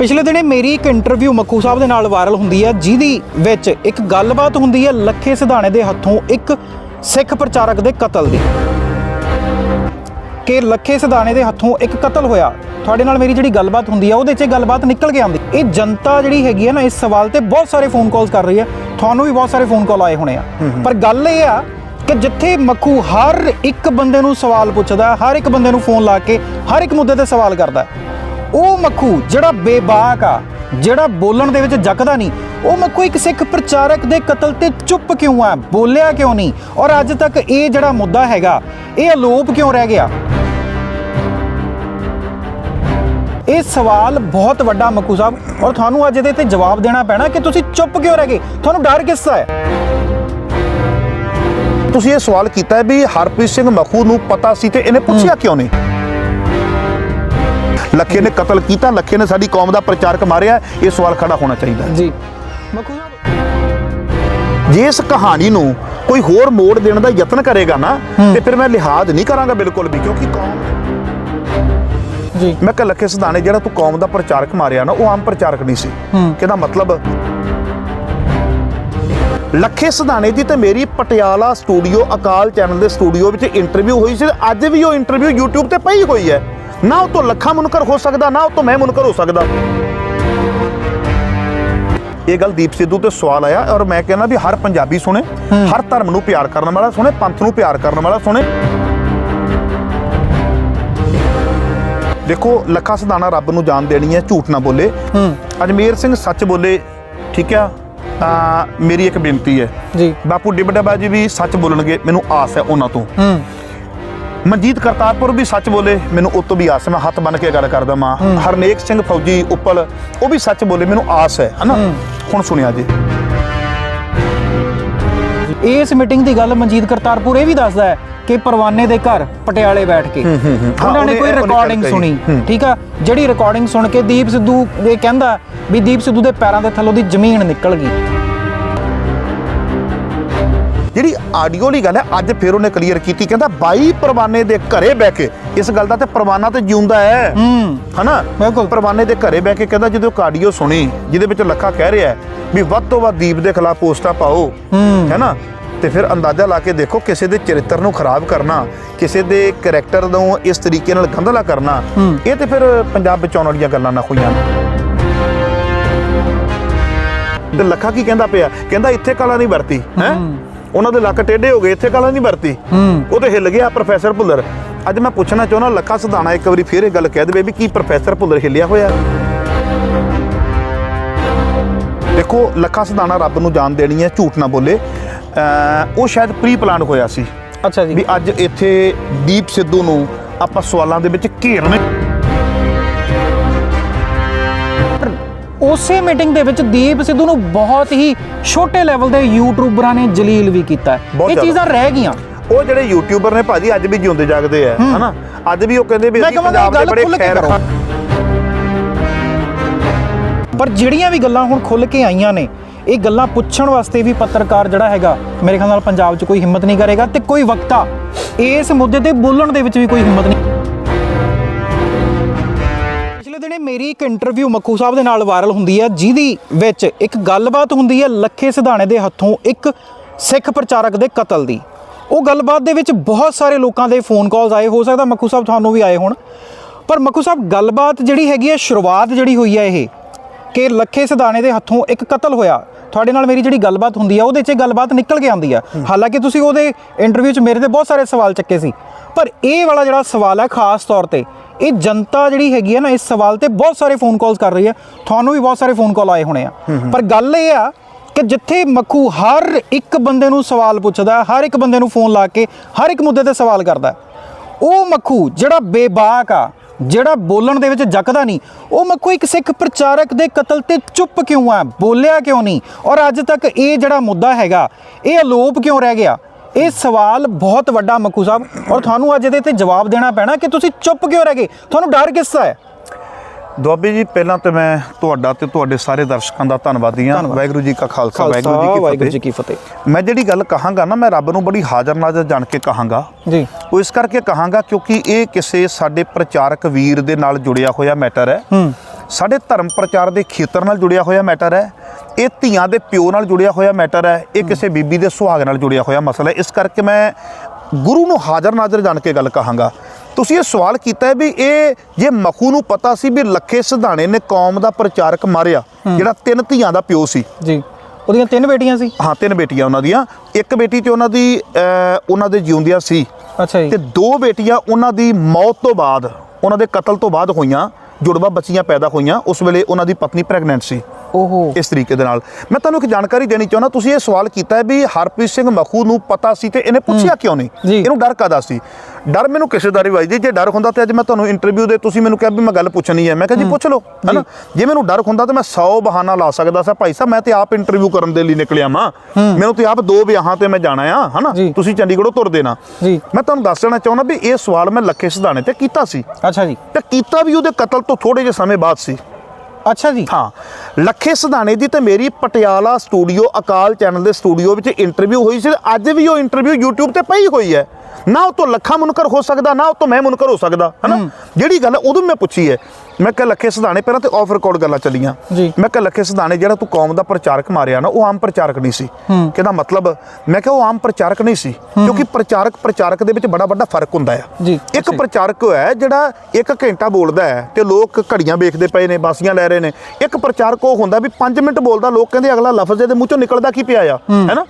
ਪਿਛਲੇ ਦਿਨੇ ਮੇਰੀ ਇੱਕ ਇੰਟਰਵਿਊ ਮੱਖੂ ਸਾਹਿਬ ਦੇ ਨਾਲ ਵਾਇਰਲ ਹੁੰਦੀ ਹੈ ਜਿਹਦੀ ਵਿੱਚ ਇੱਕ ਗੱਲਬਾਤ ਹੁੰਦੀ ਹੈ ਲੱਖੇ ਸਿਧਾਣੇ ਦੇ ਹੱਥੋਂ ਇੱਕ ਸਿੱਖ ਪ੍ਰਚਾਰਕ ਦੇ ਕਤਲ ਦੀ। ਕਿ ਲੱਖੇ ਸਿਧਾਣੇ ਦੇ ਹੱਥੋਂ ਇੱਕ ਕਤਲ ਹੋਇਆ। ਤੁਹਾਡੇ ਨਾਲ ਮੇਰੀ ਜਿਹੜੀ ਗੱਲਬਾਤ ਹੁੰਦੀ ਹੈ ਉਹਦੇ 'ਚ ਗੱਲਬਾਤ ਨਿਕਲ ਕੇ ਆਉਂਦੀ। ਇਹ ਜਨਤਾ ਜਿਹੜੀ ਹੈਗੀ ਹੈ ਨਾ ਇਸ ਸਵਾਲ ਤੇ ਬਹੁਤ ਸਾਰੇ ਫੋਨ ਕਾਲਸ ਕਰ ਰਹੀ ਹੈ। ਤੁਹਾਨੂੰ ਵੀ ਬਹੁਤ ਸਾਰੇ ਫੋਨ ਕਾਲ ਆਏ ਹੋਣੇ ਆ। ਪਰ ਗੱਲ ਇਹ ਆ ਕਿ ਜਿੱਥੇ ਮੱਖੂ ਹਰ ਇੱਕ ਬੰਦੇ ਨੂੰ ਸਵਾਲ ਪੁੱਛਦਾ ਹਰ ਇੱਕ ਬੰਦੇ ਨੂੰ ਫੋਨ ਲਾ ਕੇ ਹਰ ਇੱਕ ਮੁੱਦੇ ਤੇ ਸਵਾਲ ਕਰਦਾ। ਉਹ ਮੱਖੂ ਜਿਹੜਾ ਬੇਬਾਕ ਆ ਜਿਹੜਾ ਬੋਲਣ ਦੇ ਵਿੱਚ ਜੱਕਦਾ ਨਹੀਂ ਉਹ ਮੱਖੂ ਇੱਕ ਸਿੱਖ ਪ੍ਰਚਾਰਕ ਦੇ ਕਤਲ ਤੇ ਚੁੱਪ ਕਿਉਂ ਆ? ਬੋਲਿਆ ਕਿਉਂ ਨਹੀਂ? ਔਰ ਅੱਜ ਤੱਕ ਇਹ ਜਿਹੜਾ ਮੁੱਦਾ ਹੈਗਾ ਇਹ ਅਲੋਪ ਕਿਉਂ ਰਹਿ ਗਿਆ? ਇਹ ਸਵਾਲ ਬਹੁਤ ਵੱਡਾ ਮੱਕੂ ਸਾਹਿਬ ਔਰ ਤੁਹਾਨੂੰ ਅੱਜ ਇਹਦੇ ਤੇ ਜਵਾਬ ਦੇਣਾ ਪੈਣਾ ਕਿ ਤੁਸੀਂ ਚੁੱਪ ਕਿਉਂ ਰਹਿ ਗਏ? ਤੁਹਾਨੂੰ ਡਰ ਕਿਸ ਦਾ ਹੈ? ਤੁਸੀਂ ਇਹ ਸਵਾਲ ਕੀਤਾ ਹੈ ਵੀ ਹਰਪ੍ਰੀਤ ਸਿੰਘ ਮਖੂ ਨੂੰ ਪਤਾ ਸੀ ਤੇ ਇਹਨੇ ਪੁੱਛਿਆ ਕਿਉਂ ਨਹੀਂ? ਲੱਖੇ ਨੇ ਕਤਲ ਕੀਤਾ ਲੱਖੇ ਨੇ ਸਾਡੀ ਕੌਮ ਦਾ ਪ੍ਰਚਾਰਕ ਮਾਰਿਆ ਇਹ ਸਵਾਲ ਖੜਾ ਹੋਣਾ ਚਾਹੀਦਾ। ਜੀ। ਸਾਹਿਬ ਜੇ ਇਸ ਕਹਾਣੀ ਨੂੰ ਕੋਈ ਹੋਰ ਮੋੜ ਦੇਣ ਦਾ ਯਤਨ ਕਰੇਗਾ ਨਾ ਤੇ ਫਿਰ ਮੈਂ ਲਿਹਾਜ਼ ਨਹੀਂ ਕਰਾਂਗਾ ਬਿਲਕੁਲ ਵੀ ਕਿਉਂਕਿ ਕੌਮ ਜੀ। ਮੈਂ ਕਿਹਾ ਲੱਖੇ ਸਿਧਾਣੇ ਜਿਹੜਾ ਤੂੰ ਕੌਮ ਦਾ ਪ੍ਰਚਾਰਕ ਮਾਰਿਆ ਨਾ ਉਹ ਆਮ ਪ੍ਰਚਾਰਕ ਨਹੀਂ ਸੀ। ਕਿਹਦਾ ਮਤਲਬ? ਲੱਖੇ ਸਿਧਾਣੇ ਦੀ ਤੇ ਮੇਰੀ ਪਟਿਆਲਾ ਸਟੂਡੀਓ ਅਕਾਲ ਚੈਨਲ ਦੇ ਸਟੂਡੀਓ ਵਿੱਚ ਇੰਟਰਵਿਊ ਹੋਈ ਸੀ ਅੱਜ ਵੀ ਉਹ ਇੰਟਰਵਿਊ YouTube ਤੇ ਪਈ ਹੋਈ ਹੈ। ਨਾ ਉਹ ਤੋਂ ਲੱਖਾਂ ਮੁਨਕਰ ਹੋ ਸਕਦਾ ਨਾ ਉਹ ਤੋਂ ਮੈਂ ਮੁਨਕਰ ਹੋ ਸਕਦਾ। ਇਹ ਗੱਲ ਦੀਪ ਸਿੱਧੂ ਤੇ ਸਵਾਲ ਆਇਆ ਔਰ ਮੈਂ ਕਹਿੰਦਾ ਵੀ ਹਰ ਪੰਜਾਬੀ ਸੁਣੇ ਹਰ ਧਰਮ ਨੂੰ ਪਿਆਰ ਕਰਨ ਵਾਲਾ ਸੁਣੇ ਪੰਥ ਨੂੰ ਪਿਆਰ ਕਰਨ ਵਾਲਾ ਸੁਣੇ। ਦੇਖੋ ਲੱਖਾ ਸਿਧਾਣਾ ਰੱਬ ਨੂੰ ਜਾਣ ਦੇਣੀ ਹੈ ਝੂਠ ਨਾ ਬੋਲੇ। ਅਜਮੇਰ ਸਿੰਘ ਸੱਚ ਬੋਲੇ ਠੀਕ ਆ? ਮੇਰੀ ਇੱਕ ਬੇਨਤੀ ਹੈ। ਜੀ। ਬਾਪੂ ਡਿਬਡਬਾ ਜੀ ਵੀ ਸੱਚ ਬੋਲਣਗੇ ਮੈਨੂੰ ਆਸ ਹੈ ਉਹਨਾਂ ਤੋਂ। ਮਨਜੀਤ ਕਰਤਾਰਪੁਰ ਵੀ ਸੱਚ ਬੋਲੇ ਮੈਨੂੰ ਉਹ ਤੋਂ ਵੀ ਆਸ ਹੈ ਮੈਂ ਹੱਥ ਬੰਨ ਕੇ ਗੱਲ ਕਰਦਾ ਮਾਂ ਹਰਨੇਕ ਸਿੰਘ ਫੌਜੀ ਉੱਪਲ ਉਹ ਵੀ ਸੱਚ ਬੋਲੇ ਮੈਨੂੰ ਆਸ ਹੈ ਹਨਾ? ਹੁਣ ਸੁਣਿਆ ਜੀ। ਇਸ ਮੀਟਿੰਗ ਦੀ ਗੱਲ ਮਨਜੀਤ ਕਰਤਾਰਪੁਰ ਇਹ ਵੀ ਦੱਸਦਾ ਹੈ ਕਿ ਪਰਵਾਨੇ ਦੇ ਘਰ ਪਟਿਆਲੇ ਬੈਠ ਕੇ। ਉਹਨਾਂ ਨੇ ਕੋਈ ਰਿਕਾਰਡਿੰਗ। ਸੁਣੀ। ਠੀਕ ਆ? ਜਿਹੜੀ ਰਿਕਾਰਡਿੰਗ ਸੁਣ ਕੇ ਦੀਪ ਸਿੱਧੂ ਇਹ ਕਹਿੰਦਾ ਵੀ ਦੀਪ ਸਿੱਧੂ ਦੇ ਪੈਰਾਂ ਦੇ ਥੱਲੋਂ ਦੀ ਜ਼ਮੀਨ ਨਿਕਲ ਗਈ। ਜਿਹੜੀ ਆਡੀਓ ਵਾਲੀ ਗੱਲ ਹੈ ਅੱਜ ਫਿਰ ਉਹਨੇ ਕਲੀਅਰ ਕੀਤੀ ਕਹਿੰਦਾ ਬਾਈ ਪਰਵਾਨੇ ਦੇ ਘਰੇ ਬਹਿ ਕੇ ਇਸ ਗੱਲ ਦਾ ਤੇ ਪਰਵਾਨਾ ਤੇ ਜਿਉਂਦਾ ਹੈ। ਹਨਾ? ਬਿਲਕੁਲ। ਪਰਵਾਨੇ ਦੇ ਘਰੇ ਬਹਿ ਕੇ ਕਹਿੰਦਾ ਜਦੋਂ ਕਾਡੀਓ ਸੁਣੀ ਜਿਹਦੇ ਵਿੱਚ ਲੱਖਾ ਕਹਿ ਰਿਹਾ ਵੀ ਵੱਧ ਤੋਂ ਵੱਧ ਦੀਪ ਦੇ ਖਿਲਾਫ ਪੋਸਟਾਂ ਪਾਓ। ਹੈਨਾ? ਤੇ ਫਿਰ ਅੰਦਾਜ਼ਾ ਲਾ ਕੇ ਦੇਖੋ ਕਿਸੇ ਦੇ ਚਰਿੱਤਰ ਨੂੰ ਖਰਾਬ ਕਰਨਾ ਕਿਸੇ ਦੇ ਕੈਰੈਕਟਰ ਨੂੰ ਇਸ ਤਰੀਕੇ ਨਾਲ ਗੰਧਲਾ ਕਰਨਾ। ਇਹ ਤੇ ਫਿਰ ਪੰਜਾਬ ਬਚਾਉਣ ਵਾਲੀਆਂ ਗੱਲਾਂ ਨਾ ਹੋਈਆਂ। ਤੇ ਲੱਖਾ ਕੀ ਕਹਿੰਦਾ ਪਿਆ? ਕਹਿੰਦਾ ਇੱਥੇ ਕਲਾ ਨਹੀਂ ਵਰਤੀ ਹੈ। ਉਹਨਾਂ ਦੇ ਲੱਕ ਟੇਢੇ ਹੋ ਗਏ ਇੱਥੇ ਕਲਾ ਨਹੀਂ ਵਰਤੀ? ਉਹ ਤੇ ਹਿੱਲ ਗਿਆ ਪ੍ਰੋਫੈਸਰ ਭੁੱਲਰ। ਅੱਜ ਮੈਂ ਪੁੱਛਣਾ ਚਾਹੁੰਦਾ ਲੱਖਾ ਸਿਧਾਣਾ ਇੱਕ ਵਾਰੀ ਫੇਰ ਇਹ ਗੱਲ ਕਹਿ ਦੇਵੇ ਵੀ ਕੀ ਪ੍ਰੋਫੈਸਰ ਭੁੱਲਰ ਹਿੱਲਿਆ ਹੋਇਆ? ਦੇਖੋ ਲੱਖਾ ਸਿਧਾਣਾ ਰੱਬ ਨੂੰ ਜਾਣ ਦੇਣੀ ਹੈ ਝੂਠ ਨਾ ਬੋਲੇ। ਉਹ ਸ਼ਾਇਦ ਪ੍ਰੀ ਪਲਾਨ ਹੋਇਆ ਸੀ ਅੱਛਾ ਜੀ। ਵੀ ਅੱਜ ਇੱਥੇ ਦੀਪ ਸਿੱਧੂ ਨੂੰ ਆਪਾਂ ਸਵਾਲਾਂ ਦੇ ਵਿੱਚ ਘੇਰਨੇ ਉਸੇ ਮੀਟਿੰਗ ਦੇ ਵਿੱਚ ਦੀਪ ਸਿੱਧੂ ਨੂੰ ਬਹੁਤ ਹੀ ਛੋਟੇ ਲੈਵਲ ਦੇ ਯੂਟਿਊਬਰਾਂ ਨੇ ਜਲੀਲ ਵੀ ਕੀਤਾ ਇਹ। ਚੀਜ਼ਾਂ ਰਹਿ ਗਈਆਂ। ਉਹ ਜਿਹੜੇ ਯੂਟਿਊਬਰ ਨੇ ਭਾਜੀ ਅੱਜ ਵੀ ਜਿਉਂਦੇ ਜਾਗਦੇ ਆ ਹਨਾ? ਅੱਜ ਵੀ ਉਹ ਕਹਿੰਦੇ ਵੀ ਅਸੀਂ ਪੰਜਾਬ ਦੇ ਬੜੇ ਖੈਰ ਕਰੋ। ਪਰ ਜਿਹੜੀਆਂ ਵੀ ਗੱਲਾਂ ਹੁਣ ਖੁੱਲ ਕੇ ਆਈਆਂ ਨੇ ਇਹ ਗੱਲਾਂ ਪੁੱਛਣ ਵਾਸਤੇ ਵੀ ਪੱਤਰਕਾਰ ਜਿਹੜਾ ਹੈਗਾ ਮੇਰੇ ਖਿਆਲ ਨਾਲ ਪੰਜਾਬ 'ਚ ਕੋਈ ਹਿੰਮਤ ਨਹੀਂ ਕਰੇਗਾ ਤੇ ਕੋਈ ਵਕਤਾ ਇਸ ਮੁੱਦੇ ਤੇ ਬੋਲਣ ਦੇ ਵਿੱਚ ਵੀ ਕੋਈ ਹਿੰਮਤ ਨਹੀਂ। ਦਿਨੇ ਮੇਰੀ ਇੱਕ ਇੰਟਰਵਿਊ ਮੱਖੂ ਸਾਹਿਬ ਦੇ ਨਾਲ ਵਾਇਰਲ ਹੁੰਦੀ ਹੈ ਜਿਹਦੀ ਵਿੱਚ ਇੱਕ ਗੱਲਬਾਤ ਹੁੰਦੀ ਹੈ ਲੱਖੇ ਸਿਧਾਣੇ ਦੇ ਹੱਥੋਂ ਇੱਕ ਸਿੱਖ ਪ੍ਰਚਾਰਕ ਦੇ ਕਤਲ ਦੀ। ਉਹ ਗੱਲਬਾਤ ਦੇ ਵਿੱਚ ਬਹੁਤ ਸਾਰੇ ਲੋਕਾਂ ਦੇ ਫੋਨ ਕਾਲਸ ਆਏ ਹੋ ਸਕਦਾ ਮੱਖੂ ਸਾਹਿਬ ਤੁਹਾਨੂੰ ਵੀ ਆਏ ਹੋਣ। ਪਰ ਮੱਖੂ ਸਾਹਿਬ ਗੱਲਬਾਤ ਜਿਹੜੀ ਹੈਗੀ ਹੈ ਸ਼ੁਰੂਆਤ ਜਿਹੜੀ ਹੋਈ ਹੈ ਇਹ ਕਿ ਲੱਖੇ ਸਿਧਾਣੇ ਦੇ ਹੱਥੋਂ ਇੱਕ ਕਤਲ ਹੋਇਆ। ਤੁਹਾਡੇ ਨਾਲ ਮੇਰੀ ਜਿਹੜੀ ਗੱਲਬਾਤ ਹੁੰਦੀ ਆ ਉਹਦੇ 'ਚ ਗੱਲਬਾਤ ਨਿਕਲ ਕੇ ਆਉਂਦੀ ਆ। ਹਾਲਾਂਕਿ ਤੁਸੀਂ ਉਹਦੇ ਇੰਟਰਵਿਊ 'ਚ ਮੇਰੇ ਤੇ ਬਹੁਤ ਸਾਰੇ ਸਵਾਲ ਚੱਕੇ ਸੀ। ਪਰ ਇਹ ਵਾਲਾ ਜਿਹੜਾ ਸਵਾਲ ਹੈ ਖਾਸ ਤੌਰ ਤੇ ਇਹ ਜਨਤਾ ਜਿਹੜੀ ਹੈਗੀ ਹੈ ਨਾ ਇਸ ਸਵਾਲ ਤੇ ਬਹੁਤ ਸਾਰੇ ਫੋਨ ਕਾਲਸ ਕਰ ਰਹੀ ਹੈ ਤੁਹਾਨੂੰ ਵੀ ਬਹੁਤ ਸਾਰੇ ਫੋਨ ਕਾਲ ਆਏ ਹੋਣੇ ਆ। ਪਰ ਗੱਲ ਇਹ ਆ ਕਿ ਜਿੱਥੇ ਮੱਖੂ ਹਰ ਇੱਕ ਬੰਦੇ ਨੂੰ ਸਵਾਲ ਪੁੱਛਦਾ ਹਰ ਇੱਕ ਬੰਦੇ ਨੂੰ ਫੋਨ ਲਾ ਕੇ ਹਰ ਇੱਕ ਮੁੱਦੇ ਤੇ ਸਵਾਲ ਕਰਦਾ। ਉਹ ਮੱਖੂ ਜਿਹੜਾ ਬੇਬਾਕ ਆ ਜਿਹੜਾ ਬੋਲਣ ਦੇ ਵਿੱਚ ਜੱਕਦਾ ਨਹੀਂ ਉਹ ਮੱਖੂ ਇੱਕ ਸਿੱਖ ਪ੍ਰਚਾਰਕ ਦੇ ਕਤਲ ਤੇ ਚੁੱਪ ਕਿਉਂ ਆ? ਬੋਲਿਆ ਕਿਉਂ ਨਹੀਂ? ਔਰ ਅੱਜ ਤੱਕ ਇਹ ਜਿਹੜਾ ਮੁੱਦਾ ਹੈਗਾ ਇਹ ਅਲੋਪ ਕਿਉਂ ਰਹਿ ਗਿਆ? ਇਹ ਸਵਾਲ ਬਹੁਤ ਵੱਡਾ ਮੱਖੂ ਸਾਹਿਬ ਔਰ ਤੁਹਾਨੂੰ ਅੱਜ ਇਹਦੇ ਤੇ ਜਵਾਬ ਦੇਣਾ ਪੈਣਾ ਕਿ ਤੁਸੀਂ ਚੁੱਪ ਕਿਉਂ ਰਹਿ ਗਏ? ਤੁਹਾਨੂੰ ਡਰ ਕਿਸ ਦਾ ਹੈ? ਦੁਆਬੀ ਜੀ ਪਹਿਲਾਂ ਤੇ ਮੈਂ ਤੁਹਾਡਾ ਤੇ ਤੁਹਾਡੇ ਸਾਰੇ ਦਰਸ਼ਕਾਂ ਦਾ ਧੰਨਵਾਦੀ ਹਾਂ। ਵਾਹਿਗੁਰੂ ਜੀ ਕਾ ਖਾਲਸਾ ਵਾਹਿਗੁਰੂ ਜੀ ਕੀ ਫਤਿਹ। ਫਤਿਹ। ਮੈਂ ਜਿਹੜੀ ਗੱਲ ਕਹਾਂਗਾ ਨਾ ਮੈਂ ਰੱਬ ਨੂੰ ਬੜੀ ਹਾਜ਼ਰ ਨਾਜ਼ਰ ਜਾਣ ਕੇ ਕਹਾਂਗਾ। ਜੀ। ਉਹ ਇਸ ਕਰਕੇ ਕਹਾਂਗਾ ਕਿਉਂਕਿ ਇਹ ਕਿਸੇ ਸਾਡੇ ਪ੍ਰਚਾਰਕ ਵੀਰ ਦੇ ਨਾਲ ਜੁੜਿਆ ਹੋਇਆ ਮੈਟਰ ਹੈ। ਹੂੰ। ਸਾਡੇ ਧਰਮ ਪ੍ਰਚਾਰ ਦੇ ਖੇਤਰ ਨਾਲ ਜੁੜਿਆ ਹੋਇਆ ਮੈਟਰ ਹੈ। ਇਹ ਧੀਆਂ ਦੇ ਪਿਓ ਨਾਲ ਜੁੜਿਆ ਹੋਇਆ ਮੈਟਰ ਹੈ। ਇਹ ਕਿਸੇ ਬੀਬੀ ਦੇ ਸੁਹਾਗ ਨਾਲ ਜੁੜਿਆ ਹੋਇਆ ਮਸਲਾ ਹੈ। ਇਸ ਕਰਕੇ ਮੈਂ ਗੁਰੂ ਨੂੰ ਹਾਜ਼ਰ ਨਾਜ਼ਰ ਜਾਣ ਕੇ ਗੱਲ ਕਹਾਂਗਾ। ਤੁਸੀਂ ਇਹ ਸਵਾਲ ਕੀਤਾ ਹੈ ਵੀ ਇਹ ਜੇ ਮਖੂ ਨੂੰ ਪਤਾ ਸੀ ਵੀ ਲੱਖੇ ਸਿਧਾਣੇ ਨੇ ਕੌਮ ਦਾ ਪ੍ਰਚਾਰਕ ਮਾਰਿਆ ਜਿਹੜਾ ਤਿੰਨ ਧੀਆਂ ਦਾ ਪਿਓ ਸੀ। ਜੀ। ਉਹਦੀਆਂ ਤਿੰਨ ਬੇਟੀਆਂ ਸੀ? ਹਾਂ ਤਿੰਨ ਬੇਟੀਆਂ ਉਹਨਾਂ ਦੀਆਂ। ਇੱਕ ਬੇਟੀ ਤੇ ਉਹਨਾਂ ਦੀ ਉਹਨਾਂ ਦੇ ਜਿਉਂਦਿਆਂ ਸੀ। ਅੱਛਾ ਜੀ। ਤੇ ਦੋ ਬੇਟੀਆਂ ਉਹਨਾਂ ਦੀ ਮੌਤ ਤੋਂ ਬਾਅਦ ਉਹਨਾਂ ਦੇ ਕਤਲ ਤੋਂ ਬਾਅਦ ਹੋਈਆਂ। ਜੁੜਵਾ ਬੱਚੀਆਂ ਪੈਦਾ ਹੋਈਆਂ ਉਸ ਵੇਲੇ ਉਹਨਾਂ ਦੀ ਪਤਨੀ ਪ੍ਰੈਗਨੈਂਟ ਸੀ। ਓਹੋ। ਇਸ ਤਰੀਕੇ ਦੇ ਨਾਲ। ਮੈਂ ਤੁਹਾਨੂੰ ਇੱਕ ਜਾਣਕਾਰੀ ਦੇਣੀ ਚਾਹੁੰਦਾ ਤੁਸੀਂ ਇਹ ਸਵਾਲ ਕੀਤਾ ਹੈ ਵੀ ਹਰਪ੍ਰੀਤ ਸਿੰਘ ਮਖੂ ਨੂੰ ਪਤਾ ਸੀ ਤੇ ਇਹਨੇ ਪੁੱਛਿਆ ਕਿਉਂ ਨਹੀਂ। ਇਹਨੂੰ ਡਰ ਕਾਦਾ ਸੀ? ਡਰ ਮੈਨੂੰ ਕਿਸੇ ਦਾ ਨਹੀਂ ਵੱਜਦੀ। ਜੇ ਡਰ ਹੁੰਦਾ ਤੇ ਅੱਜ ਮੈਂ ਤੁਹਾਨੂੰ ਇੰਟਰਵਿਊ ਦੇ ਤੁਸੀਂ ਮੈਨੂੰ ਕਿਹਾ ਵੀ ਮੈਂ ਗੱਲ ਪੁੱਛਣੀ ਹੈ। ਮੈਂ ਕਿਹਾ ਜੀ ਪੁੱਛ ਲਓ ਹੈਨਾ? ਜੇ ਮੈਨੂੰ ਡਰ ਹੁੰਦਾ ਤਾਂ ਮੈਂ 100 ਬਹਾਨਾ ਲਾ ਸਕਦਾ ਸੀ। ਭਾਈ ਸਾਹਿਬ ਮੈਂ ਤੇ ਆਪ ਇੰਟਰਵਿਊ ਕਰਨ ਦੇ ਲਈ ਨਿਕਲਿਆ ਮਾਂ ਮੈਨੂੰ ਤੇ ਆਪ ਦੋ ਵਿਆਹਾਂ ਤੇ ਮੈਂ ਜਾਣਾ ਆ ਹੈਨਾ। ਤੁਸੀਂ ਚੰਡੀਗੜ੍ਹੋਂ ਤੁਰ ਦੇਣਾ। ਮੈਂ ਤੁਹਾਨੂੰ ਦੱਸ ਦੇਣਾ ਚਾਹੁੰਦਾ ਵੀ ਇਹ ਸਵਾਲ ਮੈਂ ਲੱਖੇ ਸਿਧਾਣੇ ਤੇ ਕੀਤਾ ਸੀ। ਅੱਛਾ ਜੀ। ਤੇ ਕੀਤਾ ਵੀ ਉਹਦੇ ਕਤਲ ਤੋਂ ਥੋੜੇ ਜਿਹੇ ਸਮੇਂ ਬਾਅਦ ਸੀ। ਅੱਛਾ ਜੀ। ਹਾਂ। ਲੱਖੇ ਸਿਧਾਣੇ ਦੀ ਤੇ ਮੇਰੀ ਪਟਿਆਲਾ ਸਟੂਡੀਓ ਅਕਾਲ ਚੈਨਲ ਦੇ ਸਟੂਡੀਓ ਵਿੱਚ ਇੰਟਰਵਿਊ ਹੋਈ ਸੀ ਅੱਜ ਵੀ ਉਹ ਇੰਟਰਵਿਊ YouTube ਤੇ ਪਈ ਹੋਈ ਹੈ। ਨਾ ਉਹ ਤੋਂ ਲੱਖਾਂ ਮੁਨਕਰ ਹੋ ਸਕਦਾ ਨਾ ਉਹ ਤੋਂ ਮੈਂ ਮੁਨਕਰ ਹੋ ਸਕਦਾ ਹਨਾ? ਜਿਹੜੀ ਗੱਲ ਉਦੋਂ ਮੈਂ ਪੁੱਛੀ ਹੈ ਮੈਂ ਕਿਹਾ ਲੱਖੇ ਸਿਧਾਣੇ ਪਹਿਲਾਂ ਤੇ ਆਫ ਰਿਕਾਰਡ ਗੱਲਾਂ ਚੱਲੀਆਂ। ਮੈਂ ਕਿਹਾ ਲੱਖੇ ਸਿਧਾਣੇ ਜਿਹੜਾ ਤੂੰ ਕੌਮ ਦਾ ਪ੍ਰਚਾਰਕ ਮਾਰਿਆ ਨਾ ਉਹ ਆਮ ਪ੍ਰਚਾਰਕ ਨਹੀਂ ਸੀ। ਕਿਹਦਾ ਮਤਲਬ? ਮੈਂ ਕਿਹਾ ਉਹ ਆਮ ਪ੍ਰਚਾਰਕ ਨਹੀਂ ਸੀ ਕਿਉਂਕਿ ਪ੍ਰਚਾਰਕ ਪ੍ਰਚਾਰਕ ਦੇ ਵਿੱਚ ਬੜਾ ਵੱਡਾ ਫ਼ਰਕ ਹੁੰਦਾ ਹੈ ਇੱਕ। ਪ੍ਰਚਾਰਕ ਹੈ ਜਿਹੜਾ ਇੱਕ ਘੰਟਾ ਬੋਲਦਾ ਹੈ ਤੇ ਲੋਕ ਘੜੀਆਂ ਵੇਖਦੇ ਪਏ ਨੇ ਬਾਸੀਆਂ ਲੈ ਰਹੇ ਨੇ। ਇੱਕ ਪ੍ਰਚਾਰਕ ਉਹ ਹੁੰਦਾ ਵੀ 5 ਮਿੰਟ ਬੋਲਦਾ ਲੋਕ ਕਹਿੰਦੇ ਅਗਲਾ ਲਫ਼ਜ਼ ਇਹਦੇ ਮੂੰਹ ਚੋਂ ਨਿਕਲਦਾ ਕੀ ਪਿਆ ਆ? ਹੈਨਾ?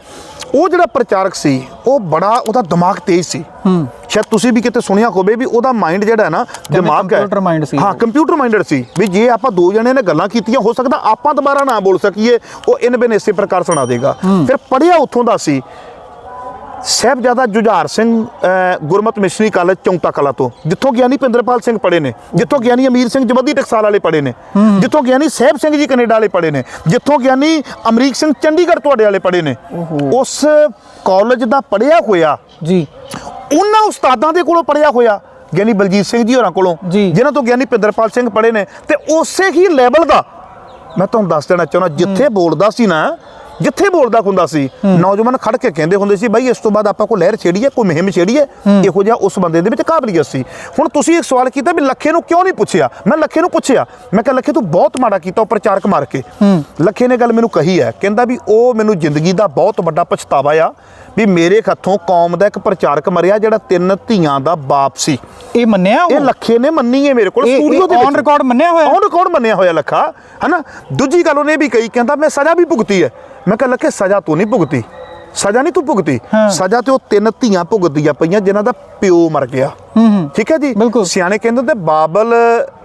ਉਹ ਜਿਹੜਾ ਪ੍ਰਚਾਰਕ ਸੀ ਉਹ ਬੜਾ ਉਹਦਾ ਦਿਮਾਗ ਤੇਜ਼ ਸੀ। ਸ਼ਾਇਦ ਤੁਸੀਂ ਵੀ ਕਿਤੇ ਸੁਣਿਆ ਹੋਵੇ ਵੀ ਉਹਦਾ ਮਾਈਂਡ ਜਿਹੜਾ ਹੈ ਨਾ ਦਿਮਾਗ ਹੈ। computer mind ਸੀ ਹਾਂ। ਕੰਪਿਊਟਰ ਮਾਈਂਡਡ ਸੀ। ਵੀ ਜੇ ਆਪਾਂ ਦੋ ਜਣੇ ਨੇ ਗੱਲਾਂ ਕੀਤੀਆਂ ਹੋ ਸਕਦਾ ਆਪਾਂ ਦੁਬਾਰਾ ਨਾ ਬੋਲ ਸਕੀਏ ਉਹ ਇਨ ਬਿਨ ਇਸੇ ਪ੍ਰਕਾਰ ਸੁਣਾ ਦੇਗਾ। ਫਿਰ ਪੜਿਆ ਉੱਥੋਂ ਦਾ ਸੀ ਸਾਹਿਬਜ਼ਾਦਾ ਜੁਝਾਰ ਸਿੰਘ ਗੁਰਮਤ ਮਿਸ਼ਨਰੀ ਕਾਲਜ ਚੌਂਤਾ ਕਲਾ ਤੋਂ। ਜਿੱਥੋਂ ਗਿਆਨੀ ਪਿੰਦਰਪਾਲ ਸਿੰਘ ਪੜ੍ਹੇ ਨੇ ਜਿੱਥੋਂ ਗਿਆਨੀ ਅਮੀਰ ਸਿੰਘ ਜਵੱਦੀ ਟਕਸਾਲ ਵਾਲੇ ਪੜ੍ਹੇ ਨੇ ਜਿੱਥੋਂ ਗਿਆਨੀ ਸਾਹਿਬ ਸਿੰਘ ਜੀ ਕੈਨੇਡਾ ਵਾਲੇ ਪੜ੍ਹੇ ਨੇ ਜਿੱਥੋਂ ਗਿਆਨੀ ਅਮਰੀਕ ਸਿੰਘ ਚੰਡੀਗੜ੍ਹ ਤੁਹਾਡੇ ਵਾਲੇ ਪੜ੍ਹੇ ਨੇ। ਉਸ ਕਾਲਜ ਦਾ ਪੜ੍ਹਿਆ ਹੋਇਆ ਜੀ। ਉਹਨਾਂ ਉਸਤਾਦਾਂ ਦੇ ਕੋਲੋਂ ਪੜਿਆ ਹੋਇਆ ਗਿਆਨੀ ਬਲਜੀਤ ਸਿੰਘ ਜੀ ਹੋਰਾਂ ਕੋਲੋਂ। ਜਿਨ੍ਹਾਂ ਤੋਂ ਗਿਆਨੀ ਪਿੰਦਰਪਾਲ ਸਿੰਘ ਪੜ੍ਹੇ ਨੇ ਤੇ ਉਸੇ ਹੀ ਲੈਵਲ ਦਾ ਮੈਂ ਤੁਹਾਨੂੰ ਦੱਸ ਦੇਣਾ ਚਾਹੁੰਦਾ ਜਿੱਥੇ ਬੋਲਦਾ ਸੀ ਨਾ ਜਿੱਥੇ ਬੋਲਦਾ ਹੁੰਦਾ ਸੀ ਨੌਜਵਾਨ ਖੜ ਕੇ ਕਹਿੰਦੇ ਹੁੰਦੇ ਸੀ ਬਾਈ ਇਸ ਤੋਂ ਬਾਅਦ ਆਪਾਂ ਕੋਈ ਲਹਿਰ ਛੇੜੀਏ ਕੋਈ ਮੁਹਿੰਮ ਛੇੜੀਏ ਇਹੋ ਜਿਹਾ ਉਸ ਬੰਦੇ ਦੇ ਵਿੱਚ ਕਾਬਲੀਅਤ ਸੀ। ਹੁਣ ਤੁਸੀਂ ਇੱਕ ਸਵਾਲ ਕੀਤਾ ਵੀ ਲੱਖੇ ਨੂੰ ਕਿਉਂ ਨਹੀਂ ਪੁੱਛਿਆ? ਮੈਂ ਲੱਖੇ ਨੂੰ ਪੁੱਛਿਆ। ਮੈਂ ਕਿਹਾ ਲੱਖੇ ਤੂੰ ਬਹੁਤ ਮਾੜਾ ਕੀਤਾ ਉਹ ਪ੍ਰਚਾਰਕ ਮਾਰ ਕੇ। ਲੱਖੇ ਨੇ ਗੱਲ ਮੈਨੂੰ ਕਹੀ ਹੈ ਕਹਿੰਦਾ ਵੀ ਉਹ ਮੈਨੂੰ ਜ਼ਿੰਦਗੀ ਦਾ ਬਹੁਤ ਵੱਡਾ ਪਛਤਾਵਾ ਆ ਵੀ ਮੇਰੇ ਹੱਥੋਂ ਕੌਮ ਦਾ ਇੱਕ ਪ੍ਰਚਾਰਕ ਮਰਿਆ ਜਿਹੜਾ ਤਿੰਨ ਧੀਆਂ ਦਾ ਬਾਪ ਸੀ। ਇਹ ਮੰਨਿਆ ਇਹ ਲੱਖੇ ਨੇ ਮੰਨੀ ਹੈ ਮੇਰੇ ਕੋਲ ਇਹ- ਸਟੂਡੀਓ ਦੇ ਇਹ on record ਮੰਨਿਆ ਹੋਇਆ? ਔਨ ਰਿਕਾਰਡ ਮੰਨਿਆ ਹੋਇਆ ਲੱਖਾ ਹਨਾ? ਦੂਜੀ ਗੱਲ ਉਹਨੇ ਵੀ ਕਹੀ ਕਹਿੰਦਾ ਮੈਂ ਸਜ਼ਾ ਵੀ ਭੁਗਤੀ ਹੈ। ਮੈਂ ਕਿਹਾ ਲੱਖੇ ਸਜ਼ਾ ਤੂੰ ਨਹੀਂ ਭੁਗਤੀ। ਸਜ਼ਾ ਨਹੀਂ ਤੂੰ ਭੁਗਤੀ। ਹਾਂ। ਸਜ਼ਾ ਤੇ ਉਹ ਤਿੰਨ ਧੀਆਂ ਭੁਗਤਦੀਆਂ ਪਈਆਂ ਜਿਨ੍ਹਾਂ ਦਾ ਪਿਓ ਮਰ ਗਿਆ। ਹੂੰ ਹੂੰ। ਠੀਕ ਹੈ ਜੀ? ਬਿਲਕੁਲ। ਸਿਆਣੇ ਕਹਿੰਦੇ ਤੇ ਬਾਬਲ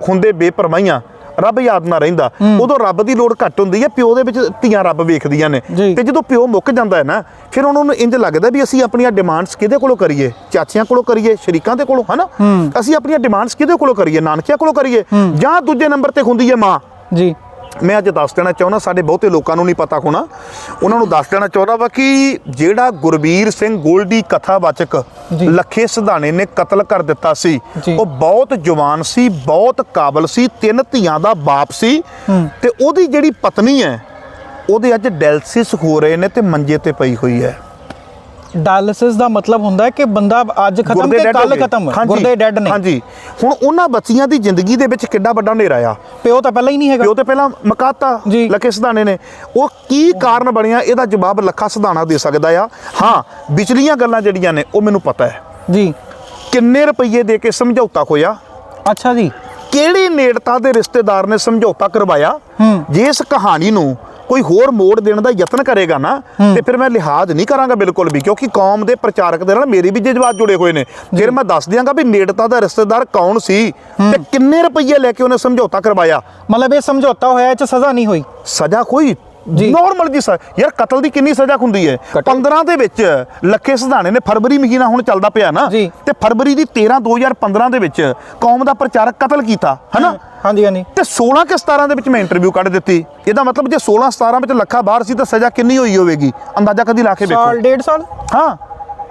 ਹੁੰਦੇ ਬੇਪਰਵਾਹੀਆਂ। ਰੱਬ ਯਾਦ ਨਾ ਰਹਿੰਦਾ। ਉਦੋਂ ਰੱਬ ਦੀ ਲੋੜ ਘੱਟ ਹੁੰਦੀ ਹੈ ਪਿਓ ਦੇ ਵਿੱਚ ਧੀਆਂ ਰੱਬ ਵੇਖਦੀਆਂ ਨੇ। ਤੇ ਜਦੋਂ ਪਿਓ ਮੁੱਕ ਜਾਂਦਾ ਹੈ ਨਾ ਫਿਰ ਉਹਨਾਂ ਨੂੰ ਇੰਜ ਲੱਗਦਾ ਵੀ ਅਸੀਂ ਆਪਣੀਆਂ ਡਿਮਾਂਡਸ ਕਿਹਦੇ ਕੋਲੋਂ ਕਰੀਏ? ਚਾਚਿਆਂ ਕੋਲੋਂ ਕਰੀਏ? ਸ਼ਰੀਕਾਂ ਦੇ ਕੋਲੋਂ ਹਨਾ? ਅਸੀਂ ਆਪਣੀਆਂ ਡਿਮਾਂਡਸ ਕਿਹਦੇ ਕੋਲੋਂ ਕਰੀਏ? ਨਾਨਕਿਆਂ ਕੋਲੋਂ ਕਰੀਏ? ਜਾਂ ਦੂਜੇ ਨੰਬਰ ਤੇ ਹੁੰਦੀ ਹੈ ਮਾਂ। ਜੀ। ਮੈਂ ਅੱਜ ਦੱਸ ਦੇਣਾ ਚਾਹੁੰਦਾ ਸਾਡੇ ਬਹੁਤੇ ਲੋਕਾਂ ਨੂੰ ਨਹੀਂ ਪਤਾ ਹੋਣਾ ਉਹਨਾਂ ਨੂੰ ਦੱਸ ਦੇਣਾ ਚਾਹੁੰਦਾ ਵਾ ਕਿ ਜਿਹੜਾ ਗੁਰਬੀਰ ਸਿੰਘ ਗੋਲਡੀ ਕਥਾਵਾਚਕ। ਲੱਖੇ ਸਿਧਾਣੇ ਨੇ ਕਤਲ ਕਰ ਦਿੱਤਾ ਸੀ। ਉਹ ਬਹੁਤ ਜਵਾਨ ਸੀ ਬਹੁਤ ਕਾਬਲ ਸੀ ਤਿੰਨ ਧੀਆਂ ਦਾ ਬਾਪ ਸੀ ਤੇ ਉਹਦੀ ਜਿਹੜੀ ਪਤਨੀ ਹੈ ਉਹਦੇ ਅੱਜ ਡੈਲਸਿਸ ਹੋ ਰਹੇ ਨੇ ਤੇ ਮੰਜੇ ਤੇ ਪਈ ਹੋਈ ਹੈ ਡਾਇਲਿਸਿਸ ਦਾ ਮਤਲਬ ਹੁੰਦਾ ਹੈ ਕਿ ਬੰਦਾ ਅੱਜ ਖਤਮ ਤੇ ਕੱਲ। ਖਤਮ? ਗੁਰਦੇ ਡੈਡ ਨੇ। ਹਾਂਜੀ। ਹੁਣ ਉਹਨਾਂ ਬੱਚੀਆਂ ਦੀ ਜ਼ਿੰਦਗੀ ਦੇ ਵਿੱਚ ਕਿੱਡਾ ਵੱਡਾ ਹਨੇਰਾ ਆ। ਪਿਓ ਤਾਂ ਪਹਿਲਾਂ ਹੀ ਨਹੀਂ ਹੈਗਾ। ਪਿਓ ਤੇ ਪਹਿਲਾਂ ਮਕਾਤਾ। ਲੱਖੇ ਸਿਧਾਣੇ ਨੇ। ਉਹ ਕੀ ਕਾਰਨ ਬਣਿਆ ਇਹਦਾ ਜਵਾਬ ਲੱਖਾ ਸਿਧਾਣਾ ਦੇ ਸਕਦਾ ਆ। ਹਾਂ ਵਿਚਲੀਆਂ ਗੱਲਾਂ ਜਿਹੜੀਆਂ ਨੇ ਉਹ ਮੈਨੂੰ ਪਤਾ ਹੈ। ਜੀ। ਕਿੰਨੇ ਰੁਪਏ ਦੇ ਕੇ ਸਮਝੌਤਾ ਹੋਇਆ? ਅੱਛਾ ਜੀ। ਕਿਹੜੀ ਨੇੜਤਾ ਦੇ ਰਿਸ਼ਤੇਦਾਰ ਨੇ ਸਮਝੌਤਾ ਕਰਵਾਇਆ? ਹੂੰ। ਜੇ ਇਸ ਕਹਾਣੀ ਨੂੰ ਕੋਈ ਹੋਰ ਮੋੜ ਦੇਣ ਦਾ ਯਤਨ ਕਰੇਗਾ ਨਾ ਤੇ ਫਿਰ ਮੈਂ ਲਿਹਾਜ਼ ਨਹੀਂ ਕਰਾਂਗਾ ਬਿਲਕੁਲ ਵੀ ਕਿਉਂਕਿ ਕੌਮ ਦੇ ਪ੍ਰਚਾਰਕ ਦੇ ਨਾਲ ਮੇਰੀ ਵੀ ਜਜ਼ਬਾਤ ਜੁੜੇ ਹੋਏ ਨੇ। ਫਿਰ ਮੈਂ ਦੱਸ ਦਿਆਂਗਾ ਵੀ ਨੇੜਤਾ ਦਾ ਰਿਸ਼ਤੇਦਾਰ ਕੌਣ ਸੀ ਤੇ ਕਿੰਨੇ ਰੁਪਏ ਲੈ ਕੇ ਉਹਨੇ ਸਮਝੌਤਾ ਕਰਵਾਇਆ? ਮਤਲਬ ਇਹ ਸਮਝੌਤਾ ਹੋਇਆ ਇਹ ਚ ਸਜ਼ਾ ਨਹੀਂ ਹੋਈ? ਸਜ਼ਾ ਕੋਈ। ਨਾਰਮਲ ਜੀ ਸਜ਼ਾ ਯਾਰ ਕਤਲ ਦੀ ਕਿੰਨੀ ਸਜ਼ਾ ਹੁੰਦੀ ਹੈ? ਕਤਲ- 15 ਦੇ ਵਿੱਚ ਲੱਖੇ ਸਿਧਾਣੇ ਨੇ ਫਰਵਰੀ ਮਹੀਨਾ ਹੁਣ ਚੱਲਦਾ ਪਿਆ ਨਾ। ਜੀ। ਤੇ ਫਰਵਰੀ ਦੀ 13 2015 ਦੇ ਵਿੱਚ ਕੌਮ ਦਾ ਪ੍ਰਚਾਰਕ ਕਤਲ ਕੀਤਾ ਹਨਾ? ਹਾਂਜੀ ਹਾਂਜੀ। ਤੇ 16 ਕਿ 17 ਦੇ ਵਿੱਚ ਮੈਂ ਇੰਟਰਵਿਊ ਕੱਢ ਦਿੱਤੀ। ਇਹਦਾ ਮਤਲਬ ਜੇ 16 17 ਵਿੱਚ ਲੱਖਾ ਬਾਹਰ ਸੀ ਤਾਂ ਸਜ਼ਾ ਕਿੰਨੀ ਹੋਈ ਹੋਵੇਗੀ? ਅੰਦਾਜ਼ਾ ਕਦੀ ਲਾ ਕੇ ਸਾਲ ਵੇਖੋ ਡੇਢ ਸਾਲ? ਹਾਂ।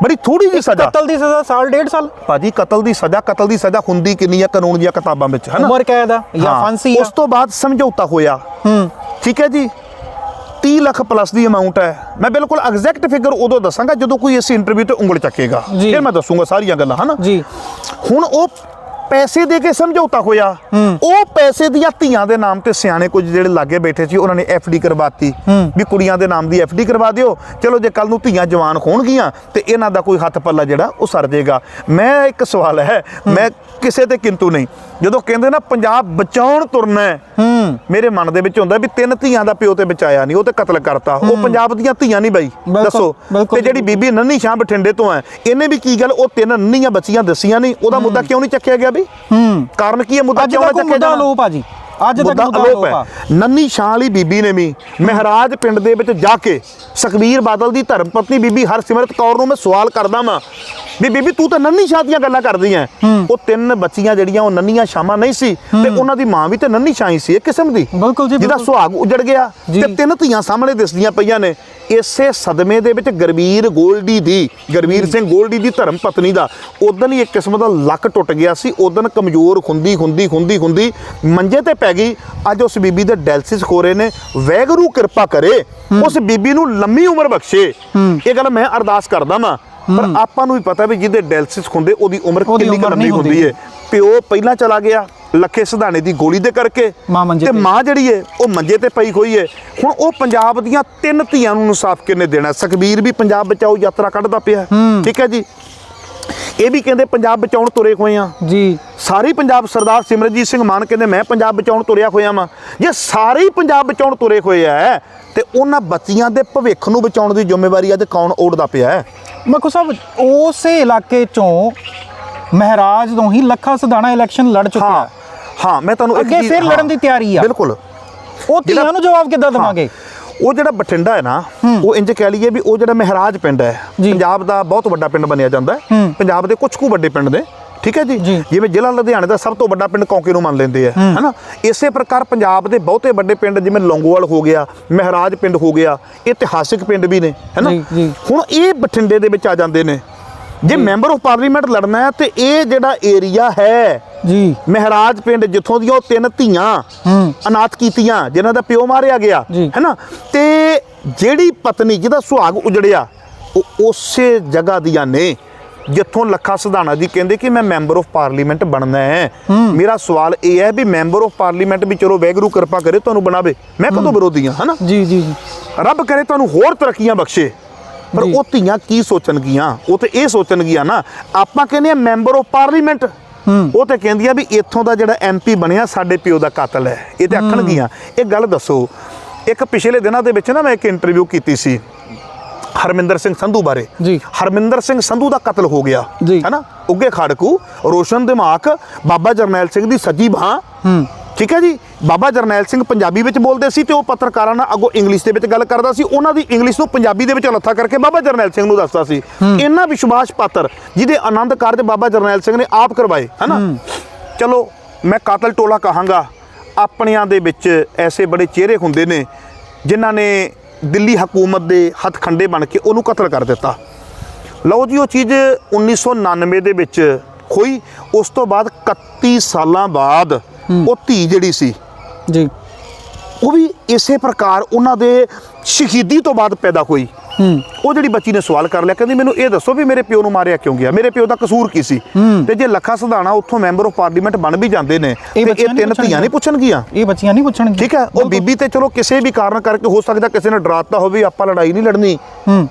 ਬੜੀ ਥੋੜੀ ਜਿਹੀ ਸਜ਼ਾ। ਕਤਲ ਦੀ ਸਜ਼ਾ ਸਾਲ ਡੇਢ ਸਾਲ? ਭਾਜੀ ਕਤਲ ਦੀ ਸਜ਼ਾ ਕਤਲ ਦੀ ਸਜ਼ਾ ਹੁੰਦੀ ਕਿੰਨੀ ਆ ਕਾਨੂੰਨ ਦੀਆਂ ਕਿਤਾਬਾਂ ਵਿੱਚ ਹਨਾ? ਉਮਰ ਕੈਦ ਆ ਜਾਂ ਫਾਂਸੀ ਆ? ਉਸ ਤੋਂ ਬਾਅਦ ਸਮਝੌਤਾ ਹੋਇਆ। ਹੂੰ। ਠੀਕ ਹੈ ਜੀ? 30 ਲੱਖ ਪਲੱਸ ਦੀ ਅਮਾਉਂਟ ਹੈ। ਮੈਂ ਬਿਲਕੁਲ ਐਗਜ਼ੈਕਟ ਫਿਗਰ ਉਦੋਂ ਦੱਸਾਂਗਾ ਜਦੋਂ ਕੋਈ ਇਸ ਇੰਟਰਵਿਊ ਤੇ ਉਂਗਲ ਚੱਕੇਗਾ। ਫਿਰ ਮੈਂ ਦੱਸੂਗਾ ਸਾਰੀਆਂ ਗੱਲਾਂ ਹਨਾ? ਜੀ। ਹੁਣ ਉਹ ਪੈਸੇ ਦੇ ਕੇ ਸਮਝੌਤਾ ਹੋਇਆ। ਉਹ ਪੈਸੇ ਦੀਆਂ ਧੀਆਂ ਦੇ ਨਾਮ ਤੇ ਸਿਆਣੇ ਕੁਝ ਜਿਹੜੇ ਲਾਗੇ ਬੈਠੇ ਸੀ ਉਹਨਾਂ ਨੇ ਡੀ ਕਰਵਾਤੀ। ਵੀ ਕੁੜੀਆਂ ਦੇ ਨਾਮ ਦੀ ਡੀ ਕਰਵਾ ਦਿਓ। ਚਲੋ ਜੇ ਕੱਲ ਨੂੰ ਧੀਆਂ ਜਵਾਨ ਹੋਣਗੀਆਂ ਤੇ ਇਹਨਾਂ ਦਾ ਕੋਈ ਹੱਥ ਪੱਲਾ ਜਿਹੜਾ ਉਹ ਸਰ ਜਾਏਗਾ ਮੈਂ ਇੱਕ ਸਵਾਲ ਹੈ ਮੈਂ ਕਿਸੇ ਤੇ ਕਿੰਤੂ ਨਹੀਂ। ਜਦੋਂ ਕਹਿੰਦੇ ਨਾ ਪੰਜਾਬ ਬਚਾਉਣ ਤੁਰਨਾ ਹੈ ਮੇਰੇ ਮਨ ਦੇ ਵਿੱਚ ਹੁੰਦਾ ਵੀ ਤਿੰਨ ਧੀਆਂ ਦਾ ਪਿਓ ਤੇ ਬਚਾਇਆ ਨਹੀਂ ਉਹ ਤੇ ਕਤਲ ਕਰਤਾ। ਉਹ ਪੰਜਾਬ ਦੀਆਂ ਧੀਆਂ ਨਹੀਂ ਬਾਈ ਦੱਸੋ। ਤੇ ਜਿਹੜੀ ਬੀਬੀ ਨੰਨੀ ਸ਼ਾਹ ਬਠਿੰਡੇ ਤੋਂ ਹੈ ਇਹਨੇ ਵੀ ਕੀ ਗੱਲ ਉਹ ਤਿੰਨ ਨੰਨੀਆਂ ਬੱਚੀਆਂ ਦੱਸੀਆਂ ਨਹੀਂ। ਉਹਦਾ ਮੁੱਦਾ ਕਿਉਂ ਨਹੀਂ ਚੱਕਿਆ ਗਿਆ ਵੀ ਹੂੰ। ਕਾਰਨ ਕੀ ਹੈ? ਮੁੱਦਾ ਅੱਜ ਕਿਉਂ ਤੱਕ ਚੱਕਿਆ ਮੁੱਦਾ ਜਾਣਾ? ਲੋਪ ਆ ਜੀ। ਅੱਜ ਤੱਕ ਮੁੱਦਾ ਲੋਪ ਆ। ਹੈ ਨੰਨੀ ਸ਼ਾਹ ਵਾਲੀ ਬੀਬੀ ਨੇ ਵੀ ਮਹਾਰਾਜ ਪਿੰਡ ਦੇ ਵਿੱਚ ਜਾ ਕੇ ਸੁਖਬੀਰ ਬਾਦਲ ਦੀ ਧਰਮ ਪਤਨੀ ਬੀਬੀ ਹਰਸਿਮਰਤ ਕੌਰ ਨੂੰ ਮੈਂ ਸਵਾਲ ਕਰਦਾ ਵਾਂ। ਵੀ ਬੀਬੀ ਤੂੰ ਤਾਂ ਨੰਨੀ ਸ਼ਾਹ ਦੀਆਂ ਗੱਲਾਂ ਕਰਦੀ ਐ। ਉਹ ਤਿੰਨ ਬੱਚੀਆਂ ਜਿਹੜੀਆਂ ਉਹ ਨੰਨੀਆਂ ਸ਼ਾਮਾਂ ਨਹੀਂ ਸੀ ਤੇ ਉਹਨਾਂ ਦੀ ਮਾਂ ਵੀ ਤੇ ਨੰਨੀ ਸ਼ਾਹ ਹੀ ਸੀ। ਇੱਕ ਕਿਸਮ ਦੀ। ਬਿਲਕੁਲ ਜੀ, ਜਿਹਦਾ ਬਿਲਕੁਲ। ਸੁਹਾਗ ਉਜੜ ਗਿਆ ਜੀ। ਤੇ ਤਿੰਨ ਧੀਆਂ ਸਾਹਮਣੇ ਦਿਸਦੀਆਂ ਪਈਆਂ ਨੇ। ਇਸੇ ਸਦਮੇ ਦੇ ਵਿੱਚ ਗਰਵੀਰ ਗੋਲਡੀ ਦੀ ਗਰਵੀਰ ਸਿੰਘ ਗੋਲਡੀ ਦੀ ਧਰਮ ਪਤਨੀ ਦਾ ਉਦੋਂ ਹੀ ਇੱਕ ਕਿਸਮ ਦਾ ਲੱਕ ਟੁੱਟ ਗਿਆ ਸੀ ਉਦੋਂ ਕਮਜ਼ੋਰ ਹੁੰਦੀ ਹੁੰਦੀ ਹੁੰਦੀ ਹੁੰਦੀ ਮੰਜੇ ਤੇ ਪੈ ਗਈ। ਅੱਜ ਉਸ ਬੀਬੀ ਦੇ ਡਾਇਲਸਿਸ ਹੋ ਰਹੇ ਨੇ ਵੈਗਰੂ ਕਿਰਪਾ ਕਰੇ ਉਸ ਬੀਬੀ ਨੂੰ ਲੰਮੀ ਉਮਰ ਬਖਸ਼ੇ। ਇਹ ਗੱਲ ਮੈਂ ਅਰਦਾਸ ਕਰਦਾ ਵਾਂ। ਪਰ ਆਪਾਂ ਨੂੰ ਵੀ ਪਤਾ ਵੀ ਜਿਹਦੇ ਡਾਇਲਸਿਸ ਹੁੰਦੇ ਉਹਦੀ ਉਮਰ ਕਿੰਨੀ ਨਹੀਂ ਹੁੰਦੀ। ਹੈ। ਪਿਓ ਪਹਿਲਾਂ ਚਲਾ ਗਿਆ ਲੱਖੇ ਸਿਧਾਣੇ ਦੀ ਗੋਲੀ ਦੇ ਕਰਕੇ। ਤੇ। ਮਾਂ ਜਿਹੜੀ ਏ ਉਹ ਮੰਜੇ ਤੇ ਪਈ ਹੋਈ ਏ ਹੁਣ ਉਹ ਪੰਜਾਬ ਦੀਆਂ ਤਿੰਨ ਧੀਆਂ ਨੂੰ ਇਨਸਾਫ ਕਿੰਨੇ ਦੇਣਾ? ਸੁਖਬੀਰ ਵੀ ਪੰਜਾਬ ਬਚਾਓ ਯਾਤਰਾ ਕੱਢਦਾ ਪਿਆ। ਠੀਕ ਹੈ ਜੀ? ਇਹ ਵੀ ਕਹਿੰਦੇ ਪੰਜਾਬ ਬਚਾਉਣ ਤੁਰੇ ਹੋਏ ਆ। ਜੀ। ਸਾਰੇ ਪੰਜਾਬ ਸਰਦਾਰ ਸਿਮਰਜੀਤ ਸਿੰਘ ਮਾਨ ਕਹਿੰਦੇ ਮੈਂ ਪੰਜਾਬ ਬਚਾਉਣ ਤੁਰਿਆ ਹੋਇਆ ਵਾਂ। ਜੇ ਸਾਰੇ ਪੰਜਾਬ ਬਚਾਉਣ ਤੁਰੇ ਹੋਏ ਆ ਤੇ ਉਹਨਾਂ ਬੱਚੀਆਂ ਦੇ ਭਵਿੱਖ ਨੂੰ ਬਚਾਉਣ ਦੀ ਜ਼ਿੰਮੇਵਾਰੀ ਅੱਜ ਕੌਣ ਓੜਦਾ ਪਿਆ ਹੈ? ਮਖੂ ਸਾਹਿਬ ਉਸੇ ਇਲਾਕੇ ਚੋਂ ਮਹਾਰਾਜ ਤੋਂ ਹੀ ਲੱਖਾ ਸਦਾਣਾ ਇਲੈਕਸ਼ਨ ਲੜ ਹਾਂ ਚੁੱਕਿਆ। ਹਾਂ। ਮੈਂ ਤੁਹਾਨੂੰ ਇੱਕ ਅੱਗੇ ਫਿਰ ਲੜਨ ਦੀ ਤਿਆਰੀ ਆ। ਬਿਲਕੁਲ। ਉਹ ਧੀਆਂ ਨੂੰ ਜਵਾਬ ਕਿੱਦਾਂ ਦੇਵਾਂਗੇ? ਉਹ ਜਿਹੜਾ ਬਠਿੰਡਾ ਹੈ ਨਾ ਉਹ ਇੰਜ ਕਹਿ ਲਈਏ ਵੀ ਉਹ ਜਿਹੜਾ ਮਹਾਰਾਜ ਪਿੰਡ ਹੈ। ਪੰਜਾਬ ਦਾ ਬਹੁਤ ਵੱਡਾ ਪਿੰਡ ਬਣਿਆ ਜਾਂਦਾ ਹੈ। ਪੰਜਾਬ ਦੇ ਕੁਝ ਕੁ ਵੱਡੇ ਪਿੰਡ ਨੇ ਠੀਕ ਹੈ ਜੀ। ਜਿਵੇਂ ਜ਼ਿਲ੍ਹਾ ਲੁਧਿਆਣੇ ਦਾ ਸਭ ਤੋਂ ਵੱਡਾ ਪਿੰਡ ਕੌਂਕੇ ਨੂੰ ਮੰਨ ਲੈਂਦੇ ਆ ਹੈਨਾ? ਇਸੇ ਪ੍ਰਕਾਰ ਪੰਜਾਬ ਦੇ ਬਹੁਤੇ ਵੱਡੇ ਪਿੰਡ ਜਿਵੇਂ ਲੌਂਗੋਵਾਲ ਹੋ ਗਿਆ ਮਹਾਰਾਜ ਪਿੰਡ ਹੋ ਗਿਆ ਇਤਿਹਾਸਿਕ ਪਿੰਡ ਵੀ ਨੇ ਹੈਨਾ। ਹੁਣ ਇਹ ਬਠਿੰਡੇ ਦੇ ਵਿੱਚ ਆ ਜਾਂਦੇ ਨੇ। ਜੇ ਮੈਂਬਰ ਆਫ ਪਾਰਲੀਮੈਂਟ ਲੜਨਾ ਹੈ ਤੇ ਇਹ ਜਿਹੜਾ ਏਰੀਆ ਹੈ ਜੀ। ਮਹਾਰਾਜ ਪਿੰਡ ਜਿੱਥੋਂ ਦੀਆਂ ਉਹ ਤਿੰਨ ਧੀਆਂ ਅਨਾਥ ਕੀਤੀਆਂ ਜਿਨ੍ਹਾਂ ਦਾ ਪਿਓ ਮਾਰਿਆ ਗਿਆ। ਹੈਨਾ? ਤੇ ਜਿਹੜੀ ਪਤਨੀ ਜਿਹਦਾ ਸੁਹਾਗ ਉਜੜਿਆ ਉਹ ਉਸੇ ਜਗ੍ਹਾ ਦੀਆਂ ਨੇ ਜਿੱਥੋਂ ਲੱਖਾ ਸਿਧਾਣਾ ਜੀ ਕਹਿੰਦੇ ਕਿ ਮੈਂ ਮੈਂਬਰ ਆਫ ਪਾਰਲੀਮੈਂਟ ਬਣਨਾ ਹੈ। ਮੇਰਾ ਸਵਾਲ ਇਹ ਹੈ ਵੀ ਮੈਂਬਰ ਆਫ ਪਾਰਲੀਮੈਂਟ ਵੀ ਚਲੋ ਵੈਗਰੂ ਕਿਰਪਾ ਕਰੇ ਤੁਹਾਨੂੰ ਬਣਾਵੇ। ਮੈਂ ਕਦੋਂ ਵਿਰੋਧੀ ਹਾਂ ਹਨਾ? ਜੀ ਜੀ ਜੀ। ਰੱਬ ਕਰੇ ਤੁਹਾਨੂੰ ਹੋਰ ਤਰੱਕੀਆਂ ਬਖਸ਼ੇ। ਪਰ। ਉਹ ਧੀਆਂ ਕੀ ਸੋਚਣਗੀਆਂ? ਉਹ ਤੇ ਇਹ ਸੋਚਣਗੀਆਂ ਨਾ ਆਪਾਂ ਕਹਿੰਦੇ ਆ ਮੈਂਬਰ ਆਫ ਪਾਰਲੀਮੈਂਟ। ਉਹ ਤੇ ਕਹਿੰਦੀਆਂ ਵੀ ਇੱਥੋਂ ਦਾ ਜਿਹੜਾ ਐਮਪੀ ਬਣਿਆ ਸਾਡੇ ਪਿਓ ਦਾ ਕਾਤਲ ਹੈ। ਇਹ ਤੇ ਆਖਣਗੀਆਂ। ਇਹ ਗੱਲ ਦੱਸੋ ਇੱਕ ਪਿਛਲੇ ਦਿਨਾਂ ਦੇ ਵਿੱਚ ਨਾ ਮੈਂ ਇੱਕ ਇੰਟਰਵਿਊ ਕੀਤੀ ਸੀ ਹਰਮਿੰਦਰ ਸਿੰਘ ਸੰਧੂ ਬਾਰੇ। ਜੀ। ਹਰਮਿੰਦਰ ਸਿੰਘ ਸੰਧੂ ਦਾ ਕਤਲ ਹੋ ਗਿਆ। ਹੈਨਾ? ਉੱਗੇ ਖਾੜਕੂ ਰੋਸ਼ਨ ਦਿਮਾਗ ਬਾਬਾ ਜਰਨੈਲ ਸਿੰਘ ਦੀ ਸੱਜੀ ਬਾਹ। ਹੂੰ। ਠੀਕ ਹੈ ਜੀ? ਬਾਬਾ ਜਰਨੈਲ ਸਿੰਘ ਪੰਜਾਬੀ ਵਿੱਚ ਬੋਲਦੇ ਸੀ ਤੇ ਉਹ ਪੱਤਰਕਾਰਾਂ ਨਾਲ ਅੱਗੋਂ ਇੰਗਲਿਸ਼ ਦੇ ਵਿੱਚ ਗੱਲ ਕਰਦਾ ਸੀ। ਉਹਨਾਂ ਦੀ ਇੰਗਲਿਸ਼ ਨੂੰ ਪੰਜਾਬੀ ਦੇ ਵਿੱਚ ਲੱਥਾ ਕਰਕੇ ਬਾਬਾ ਜਰਨੈਲ ਸਿੰਘ ਨੂੰ ਦੱਸਦਾ ਸੀ। ਇੰਨਾ ਵਿਸ਼ਵਾਸ ਪਾਤਰ ਜਿਹਦੇ ਆਨੰਦ ਕਾਰਜ ਬਾਬਾ ਜਰਨੈਲ ਸਿੰਘ ਨੇ ਆਪ ਕਰਵਾਏ ਹੈਨਾ ਚਲੋ ਮੈਂ ਕਾਤਲ ਟੋਲਾ ਕਹਾਂਗਾ। ਆਪਣਿਆਂ ਦੇ ਵਿੱਚ ਐਸੇ ਬੜੇ ਚਿਹਰੇ ਹੁੰਦੇ ਨੇ ਜਿਨ੍ਹਾਂ ਨੇ ਦਿੱਲੀ ਹਕੂਮਤ ਦੇ ਹੱਥ ਖੰਡੇ ਬਣ ਕੇ ਉਹਨੂੰ ਕਤਲ ਕਰ ਦਿੱਤਾ। ਲਓ ਜੀ ਉਹ ਚੀਜ਼ 1999 ਦੇ ਵਿੱਚ ਹੋਈ। ਉਸ ਤੋਂ ਬਾਅਦ 31 ਸਾਲਾਂ ਬਾਅਦ ਉਹ ਧੀ ਜਿਹੜੀ ਸੀ ਜੀ। ਉਹ ਵੀ ਇਸੇ ਪ੍ਰਕਾਰ ਉਹਨਾਂ ਦੇ ਸ਼ਹੀਦੀ ਤੋਂ ਬਾਅਦ ਪੈਦਾ ਹੋਈ। ਹੂੰ। ਉਹ ਜਿਹੜੀ ਬੱਚੀ ਨੇ ਸਵਾਲ ਕਰ ਲਿਆ ਕਹਿੰਦੀ ਮੈਨੂੰ ਇਹ ਦੱਸੋ ਵੀ ਮੇਰੇ ਪਿਓ ਨੂੰ ਮਾਰਿਆ ਕਿਉਂ ਗਿਆ? ਮੇਰੇ ਪਿਓ ਦਾ ਕਸੂਰ ਕੀ ਸੀ? ਤੇ ਜੇ ਲੱਖਾ ਸਿਧਾਣਾ ਉੱਥੋਂ ਮੈਂਬਰ ਆਫ ਪਾਰਲੀਮੈਂਟ ਬਣ ਵੀ ਜਾਂਦੇ ਨੇ ਤੇ ਇਹ ਤਿੰਨ ਧੀਆਂ ਨਹੀਂ ਪੁੱਛਣਗੀਆਂ ਇਹ ਬੱਚੀਆਂ ਨਹੀਂ ਪੁੱਛਣਗੀਆਂ। ਠੀਕ ਹੈ ਉਹ ਬੀਬੀ ਤੇ ਚਲੋ ਕਿਸੇ ਵੀ ਕਾਰਨ ਕਰਕੇ ਹੋ ਸਕਦਾ ਕਿਸੇ ਨੇ ਡਰਾਤਾ ਹੋਵੇ ਆਪਾਂ ਲੜਾਈ ਨਹੀਂ ਲੜਨੀ।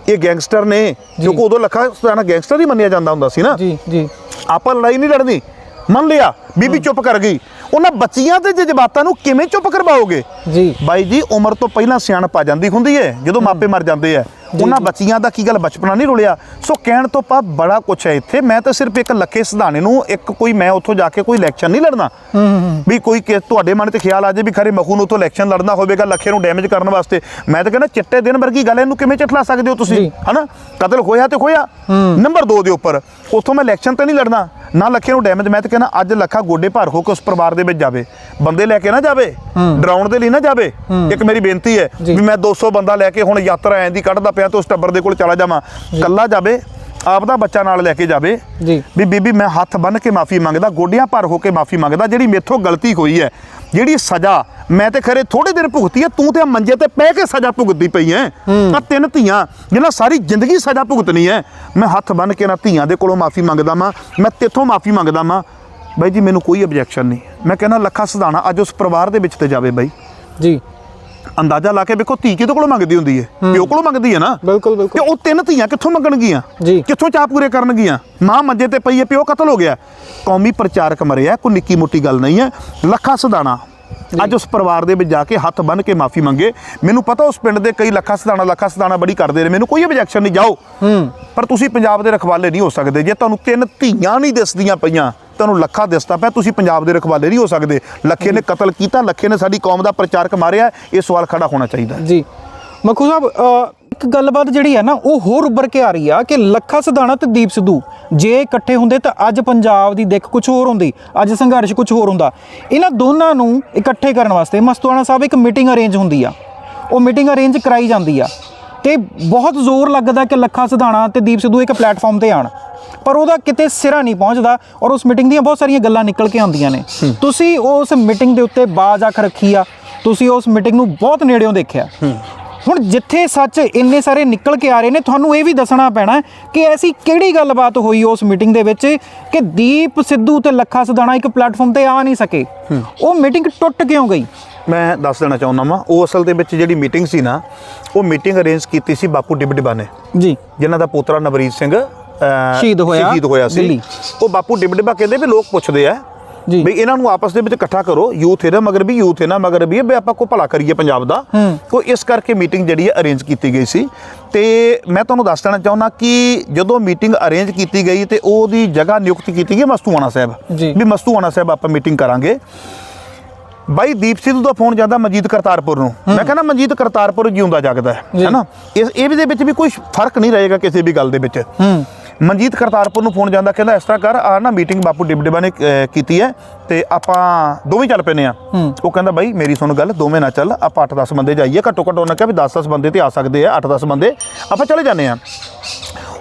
ਇਹ ਗੈਂਗਸਟਰ ਨੇ ਕਿਉਂਕਿ ਉਦੋਂ ਲੱਖਾ ਸਿਧਾਣਾ ਗੈਂਗਸਟਰ ਹੀ ਮੰਨਿਆ ਜਾਂਦਾ ਹੁੰਦਾ ਸੀ ਨਾ। ਜੀ ਜੀ। ਆਪਾਂ ਲੜਾਈ ਨਹੀਂ ਲੜਨੀ। ਮੰਨ ਲਿਆ ਬੀਬੀ ਚੁੱਪ ਕਰ ਗਈ। ਉਹਨਾਂ ਬੱਚੀਆਂ ਤੇ ਜਜ਼ਬਾਤਾਂ ਨੂੰ ਕਿਵੇਂ ਚੁੱਪ ਕਰਵਾਓਗੇ? ਜੀ। ਬਾਈ ਜੀ ਉਮਰ ਤੋਂ ਪਹਿਲਾਂ ਸਿਆਣਪ ਆ ਜਾਂਦੀ ਹੁੰਦੀ ਹੈ ਜਦੋਂ ਮਾਪੇ ਮਰ ਜਾਂਦੇ ਆ। ਉਹਨਾਂ ਬੱਚੀਆਂ ਦਾ ਕੀ ਗੱਲ ਬਚਪਨਾ ਨਹੀਂ ਰੁਲਿਆ? ਸੋ ਕਹਿਣ ਤੋਂ ਪਾ ਬੜਾ ਕੁਛ ਹੈ ਇੱਥੇ। ਮੈਂ ਤਾਂ ਸਿਰਫ ਇੱਕ ਲੱਖੇ ਸਿਧਾਣੇ ਨੂੰ ਇੱਕ ਕੋਈ ਮੈਂ ਉੱਥੋਂ ਜਾ ਕੇ ਕੋਈ ਇਲੈਕਸ਼ਨ ਨਹੀਂ ਲੜਨਾ। ਵੀ ਕੋਈ ਕਿ ਤੁਹਾਡੇ ਮਨ ਤੇ ਖਿਆਲ ਆ ਜੇ ਵੀ ਖਰੇ ਮਖੂ ਨੂੰ ਉੱਥੋਂ ਇਲੈਕਸ਼ਨ ਲੜਨਾ ਹੋਵੇਗਾ ਲੱਖੇ ਨੂੰ ਡੈਮੇਜ ਕਰਨ ਵਾਸਤੇ। ਮੈਂ ਤਾਂ ਕਹਿੰਦਾ ਚਿੱਟੇ ਦਿਨ ਵਰਗੀ ਗੱਲ ਇਹਨੂੰ ਕਿਵੇਂ ਚਟਲਾ ਸਕਦੇ ਹੋ ਤੁਸੀਂ। ਹਨਾ? ਕਤਲ ਹੋਇਆ ਤੇ ਹੋਇਆ। ਨੰਬਰ 2 ਦੇ ਉੱਪਰ। ਉੱਥੋਂ ਮੈਂ ਇਲੈਕਸ਼ਨ ਤੇ ਨਹੀਂ ਲੜਨਾ। ਨਾ ਲੱਖੇ ਨੂੰ ਡੈਮੇਜ ਮੈਂ ਤਾਂ ਕਹਿੰਦਾ ਅੱਜ ਲੱਖਾ ਗੋਡੇ ਭਰ ਹੋ ਕੇ ਉਸ ਪਰਿਵਾਰ ਦੇ ਵਿੱਚ ਜਾਵੇ। ਬੰਦੇ ਲੈ ਕੇ ਨਾ ਜਾਵੇ ਡਰਾਉਣ ਦੇ ਲਈ ਨਾ ਜਾਵੇ। ਇੱਕ ਮੇਰੀ ਬੇਨਤੀ ਹੈ। ਵੀ ਮੈਂ 200 ਬੰਦਾ ਲੈ ਕੇ ਹੁਣ ਯਾਤਰਾ ਐਂ ਦੀ ਕੱਢਦਾ ਪਿਆ ਤੇ ਉਸ ਟੱਬਰ ਦੇ ਕੋਲ ਚਲਾ ਜਾਵਾਂ। ਕੱਲਾ ਜਾਵੇ ਆਪਦਾ ਬੱਚਾ ਨਾਲ ਲੈ ਕੇ ਜਾਵੇ। ਜੀ। ਵੀ ਬੀਬੀ ਮੈਂ ਹੱਥ ਬੰਨ ਕੇ ਮਾਫੀ ਮੰਗਦਾ ਗੋਡਿਆਂ ਭਰ ਹੋ ਕੇ ਮਾਫੀ ਮੰਗਦਾ ਜਿਹੜੀ ਮੇਥੋਂ ਗਲਤੀ ਹੋਈ ਹੈ। ਜਿਹੜੀ ਸਜ਼ਾ ਮੈਂ ਤੇ ਖਰੇ ਥੋੜੇ ਦਿਨ ਭੁਗਤੀ ਹੈ ਤੂੰ ਤੇ ਮੰਜੇ ਤੇ ਪੈ ਕੇ ਸਜ਼ਾ ਭੁਗਤਦੀ ਪਈ ਐ ਆ ਤਿੰਨ ਧੀਆਂ ਜਿਹਨਾਂ ਸਾਰੀ ਜ਼ਿੰਦਗੀ ਸਜ਼ਾ ਭੁਗਤਣੀ ਹੈ। ਮੈਂ ਹੱਥ ਬੰਨ ਕੇ ਨਾ ਧੀਆਂ ਦੇ ਕੋਲੋਂ ਮਾਫੀ ਮੰਗਦਾ ਮਾਂ ਮੈਂ ਤੇਥੋਂ ਮਾਫੀ ਮੰਗਦਾ ਮਾਂ ਬਾਈ ਜੀ ਮੈਨੂੰ ਕੋਈ ਆਬਜੈਕਸ਼ਨ ਨਹੀਂ। ਮੈਂ ਕਹਿੰਦਾ ਲੱਖਾ ਸਦਾਣਾ ਅੱਜ ਉਸ ਪਰਿਵਾਰ ਦੇ ਵਿੱਚ ਤੇ ਜਾਵੇ ਬਾਈ। ਜੀ। ਅੰਦਾਜ਼ਾ ਲਾ ਕੇ ਵੇਖੋ ਧੀ ਕਿਹਦੇ ਕੋਲੋਂ ਮੰਗਦੀ ਹੁੰਦੀ ਹੈ। ਪਿਓ ਕੋਲੋਂ ਮੰਗਦੀ ਹੈ ਨਾ? ਬਿਲਕੁਲ ਤੇ ਬਿਲਕੁਲ ਉਹ ਤਿੰਨ ਧੀਆਂ ਕਿੱਥੋਂ ਮੰਗਣਗੀਆਂ? ਜੀ। ਕਿੱਥੋਂ ਚਾਹ ਪੂਰੇ ਕਰਨਗੀਆਂ? ਮਾਂ ਮੰਜੇ ਤੇ ਪਈ ਹੈ ਪਿਓ ਕਤਲ ਹੋ ਗਿਆ। ਕੌਮੀ ਪ੍ਰਚਾਰਕ ਮਰਿਆ ਕੋਈ ਨਿੱਕੀ ਮੋਟੀ ਗੱਲ ਨਹੀਂ ਹੈ ਲੱਖਾ ਸਦਾਣਾ। ਅੱਜ ਉਸ ਪਰਿਵਾਰ ਦੇ ਵਿੱਚ ਜਾ ਕੇ ਹੱਥ ਬੰਨ ਕੇ ਮਾਫੀ ਮੰਗੇ। ਮੈਨੂੰ ਪਤਾ ਉਸ ਪਿੰਡ ਦੇ ਕਈ ਲੱਖਾ ਸਦਾਣਾ ਲੱਖਾ ਸਦਾਣਾ ਬੜੀ ਕਰਦੇ ਨੇ ਮੈਨੂੰ ਕੋਈ ਆਬਜੈਕਸ਼ਨ ਨਹੀਂ ਜਾਓ। ਹੂੰ। ਪਰ ਤੁਸੀਂ ਪੰਜਾਬ ਦੇ ਰਖਵਾਲੇ ਨਹੀਂ ਹੋ ਸਕਦੇ। ਜੇ ਤੁਹਾਨੂੰ ਤਿੰਨ ਧੀਆਂ ਨਹੀਂ ਦਿਸਦੀਆਂ ਪਈਆਂ ਤੁਹਾਨੂੰ ਲੱਖਾ ਦਿਸਦਾ ਪਿਆ ਤੁਸੀਂ ਪੰਜਾਬ ਦੇ ਰਖਵਾਲੇ ਨਹੀਂ ਹੋ ਸਕਦੇ। ਲੱਖੇ ਨੇ ਕਤਲ ਕੀਤਾ ਲੱਖੇ ਨੇ ਸਾਡੀ ਕੌਮ ਦਾ ਪ੍ਰਚਾਰਕ ਮਾਰਿਆ। ਇਹ ਸਵਾਲ ਖੜਾ ਹੋਣਾ ਚਾਹੀਦਾ। ਜੀ। ਮੱਖੂ ਸਾਹਿਬ ਇੱਕ ਗੱਲਬਾਤ ਜਿਹੜੀ ਹੈ ਨਾ ਉਹ ਹੋਰ ਉੱਭਰ ਕੇ ਆ ਰਹੀ ਆ ਕਿ ਲੱਖਾ ਸਿਧਾਣਾ ਤੇ ਦੀਪ ਸਿੱਧੂ ਜੇ ਇਕੱਠੇ ਹੁੰਦੇ ਤਾਂ ਅੱਜ ਪੰਜਾਬ ਦੀ ਦਿੱਖ ਕੁਝ ਹੋਰ ਹੁੰਦੀ ਅੱਜ ਸੰਘਰਸ਼ ਕੁਝ ਹੋਰ ਹੁੰਦਾ। ਇਹਨਾਂ ਦੋਨਾਂ ਨੂੰ ਇਕੱਠੇ ਕਰਨ ਵਾਸਤੇ ਮਸਤੂਆਣਾ ਸਾਹਿਬ ਇੱਕ ਮੀਟਿੰਗ ਅਰੇਂਜ ਹੁੰਦੀ ਆ। ਉਹ ਮੀਟਿੰਗ ਅਰੇਂਜ ਕਰਾਈ ਜਾਂਦੀ ਆ ਤੇ ਬਹੁਤ ਜ਼ੋਰ ਲੱਗਦਾ ਕਿ ਲੱਖਾ ਸਿਧਾਣਾ ਤੇ ਦੀਪ ਸਿੱਧੂ ਇੱਕ ਪਲੇਟਫਾਰਮ ਤੇ ਆਣ ਪਰ ਉਹਦਾ ਕਿਤੇ ਸਿਰਾ ਨਹੀਂ ਪਹੁੰਚਦਾ ਔਰ ਉਸ ਮੀਟਿੰਗ ਦੀਆਂ ਬਹੁਤ ਸਾਰੀਆਂ ਗੱਲਾਂ ਨਿਕਲ ਕੇ ਆਉਂਦੀਆਂ ਨੇ। ਤੁਸੀਂ ਉਸ ਮੀਟਿੰਗ ਦੇ ਉੱਤੇ ਬਾਜ਼ ਅੱਖ ਰੱਖੀ ਆ। ਤੁਸੀਂ ਉਸ ਮੀਟਿੰਗ ਨੂੰ ਬਹੁਤ ਨੇੜਿਓਂ ਦੇਖਿਆ। ਹੁਣ ਜਿੱਥੇ ਸੱਚ ਇੰਨੇ ਸਾਰੇ ਨਿਕਲ ਕੇ ਆ ਰਹੇ ਨੇ ਤੁਹਾਨੂੰ ਇਹ ਵੀ ਦੱਸਣਾ ਪੈਣਾ ਕਿ ਐਸੀ ਕਿਹੜੀ ਗੱਲਬਾਤ ਹੋਈ ਉਸ ਮੀਟਿੰਗ ਦੇ ਵਿੱਚ ਕਿ ਦੀਪ ਸਿੱਧੂ ਤੇ ਲੱਖਾ ਸਦਾਣਾ ਇੱਕ ਪਲੇਟਫਾਰਮ ਤੇ ਆ ਨਹੀਂ ਸਕੇ? ਉਹ ਮੀਟਿੰਗ ਟੁੱਟ ਕਿਉਂ ਗਈ? ਮੈਂ ਦੱਸ ਦੇਣਾ ਚਾਹੁੰਦਾ ਵਾਂ ਉਹ ਅਸਲ ਦੇ ਵਿੱਚ ਜਿਹੜੀ ਮੀਟਿੰਗ ਸੀ ਨਾ ਉਹ ਮੀਟਿੰਗ ਅਰੇਂਜ ਕੀਤੀ ਸੀ ਬਾਪੂ ਡਿਬਡਿਬਾ ਨੇ ਜੀ। ਜਿਨ੍ਹਾਂ ਦਾ ਪੋਤਰਾ ਨਵਰੀਤ ਸਿੰਘ ਸ਼ਹੀਦ ਹੋਇਆ ਸ਼ਹੀਦ ਹੋਇਆ ਸੀ। ਉਹ ਬਾਪੂ ਡਿਬਡਿਬਾ ਕਹਿੰਦੇ ਵੀ ਲੋਕ ਪੁੱਛਦੇ ਆ। ਵੀ ਇਹਨਾਂ ਨੂੰ ਆਪਸ ਦੇ ਵਿੱਚ ਇਕੱਠਾ ਕਰੋ ਯੂਥ ਇਹਦਾ ਮਗਰ ਵੀ ਯੂਥ ਇਹਨਾਂ ਮਗਰ ਵੀ ਵੀ ਆਪਾਂ ਕੋ ਭਲਾ ਕਰੀਏ ਪੰਜਾਬ ਦਾ। ਕੋ ਇਸ ਕਰਕੇ ਮੀਟਿੰਗ ਜਿਹੜੀ ਹੈ ਅਰੇਂਜ ਕੀਤੀ ਗਈ ਸੀ। ਤੇ ਮੈਂ ਤੁਹਾਨੂੰ ਦੱਸ ਦੇਣਾ ਚਾਹੁੰਦਾ ਕਿ ਜਦੋਂ ਮੀਟਿੰਗ ਅਰੇਂਜ ਕੀਤੀ ਗਈ ਤੇ ਉਹਦੀ ਜਗ੍ਹਾ ਨਿਯੁਕਤ ਕੀਤੀ ਗਈ ਮਸਤੂਆਣਾ ਸਾਹਿਬ। ਵੀ ਮਸਤੂਆਣਾ ਸਾਹਿਬ ਆਪਾਂ ਮੀਟਿੰਗ ਕਰਾਂਗੇ। ਬਾਈ ਦੀਪ ਸਿੱਧੂ ਦਾ ਫੋਨ ਜਾਂਦਾ ਮਨਜੀਤ ਕਰਤਾਰਪੁਰ ਨੂੰ। ਮੈਂ ਕਹਿੰਦਾ ਮਨਜੀਤ ਕਰਤਾਰਪੁਰ ਜਿਉਂਦਾ ਜਾਗਦਾ ਹੈ। ਹੈਨਾ ਇਸ ਇਹ ਵੀ ਦੇ ਵਿੱਚ ਵੀ ਕੋਈ ਫ਼ਰਕ ਨਹੀਂ ਰਹੇਗਾ ਕਿਸੇ ਵੀ ਗੱਲ ਦੇ ਵਿੱਚ। ਹੂੰ। ਮਨਜੀਤ ਕਰਤਾਰਪੁਰ ਨੂੰ ਫੋਨ ਜਾਂਦਾ ਕਹਿੰਦਾ ਇਸ ਤਰ੍ਹਾਂ ਕਰ ਆ ਨਾ ਮੀਟਿੰਗ ਬਾਪੂ ਡਿਬਡਿਬਾ ਨੇ ਕੀਤੀ ਹੈ ਤੇ ਆਪਾਂ ਦੋਵੇਂ ਚੱਲ ਪੈਨੇ ਆ। ਉਹ ਕਹਿੰਦਾ ਬਾਈ ਮੇਰੀ ਸੁਣ ਗੱਲ ਦੋਵੇਂ ਨਾ ਚੱਲ ਆਪਾਂ 8-10 ਬੰਦੇ ਜਾਈਏ। ਘੱਟੋ ਘੱਟ ਉਹਨਾਂ ਕਿਹਾ ਵੀ 10-10 ਬੰਦੇ ਤੇ ਆ ਸਕਦੇ ਆ 8-10 ਬੰਦੇ ਆਪਾਂ ਚਲੇ ਜਾਂਦੇ ਆ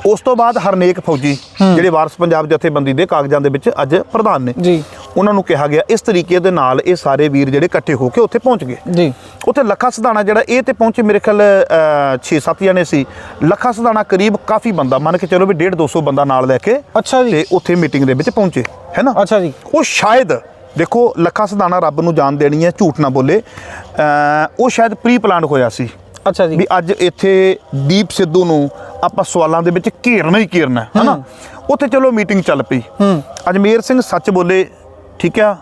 ਉਸ ਤੋਂ ਬਾਅਦ ਹਰਨੇਕ ਫੌਜੀ ਜਿਹੜੇ ਵਾਰਸ ਪੰਜਾਬ ਜਥੇਬੰਦੀ ਦੇ ਕਾਗਜ਼ਾਂ ਦੇ ਵਿੱਚ ਅੱਜ ਪ੍ਰਧਾਨ ਨੇ। ਜੀ। ਉਹਨਾਂ ਨੂੰ ਕਿਹਾ ਗਿਆ ਇਸ ਤਰੀਕੇ ਦੇ ਨਾਲ ਇਹ ਸਾਰੇ ਵੀਰ ਜਿਹੜੇ ਇਕੱਠੇ ਹੋ ਕੇ ਉੱਥੇ ਪਹੁੰਚ ਗਏ। ਜੀ। ਉੱਥੇ ਲੱਖਾ ਸਦਾਣਾ ਜਿਹੜਾ ਇਹ ਤੇ ਪਹੁੰਚੇ ਮੇਰੇ ਖਿਆਲ 6-7 ਜਣੇ ਸੀ। ਲੱਖਾ ਸਦਾਣਾ ਕਰੀਬ ਕਾਫੀ ਬੰਦਾ ਮੰਨ ਕੇ ਚਲੋ ਵੀ 1.5 200 ਬੰਦਾ ਨਾਲ ਲੈ ਕੇ ਅੱਛਾ ਜੀ। ਤੇ ਉੱਥੇ ਮੀਟਿੰਗ ਦੇ ਵਿੱਚ ਪਹੁੰਚੇ ਹੈ ਨਾ? ਅੱਛਾ ਜੀ। ਉਹ ਸ਼ਾਇਦ ਦੇਖੋ ਲੱਖਾ ਸਦਾਣਾ ਰੱਬ ਨੂੰ ਜਾਣ ਦੇਣੀ ਹੈ ਝੂਠ ਨਾ ਬੋਲੇ ਉਹ ਸ਼ਾਇਦ ਪ੍ਰੀ ਪਲਾਨ ਹੋਇਆ ਸੀ ਅੱਛਾ ਜੀ। ਵੀ ਅੱਜ ਇੱਥੇ ਦੀਪ ਸਿੱਧੂ ਨੂੰ ਆਪਾਂ ਸਵਾਲਾਂ ਦੇ ਵਿੱਚ ਘੇਰਨਾ ਹੀ ਘੇਰਨਾ ਹੈ ਹਨਾ ਉੱਥੇ ਚਲੋ ਮੀਟਿੰਗ ਚੱਲ ਪਈ। ਅਜਮੇਰ ਸਿੰਘ ਸੱਚ ਬੋਲੇ ਠੀਕ ਆ?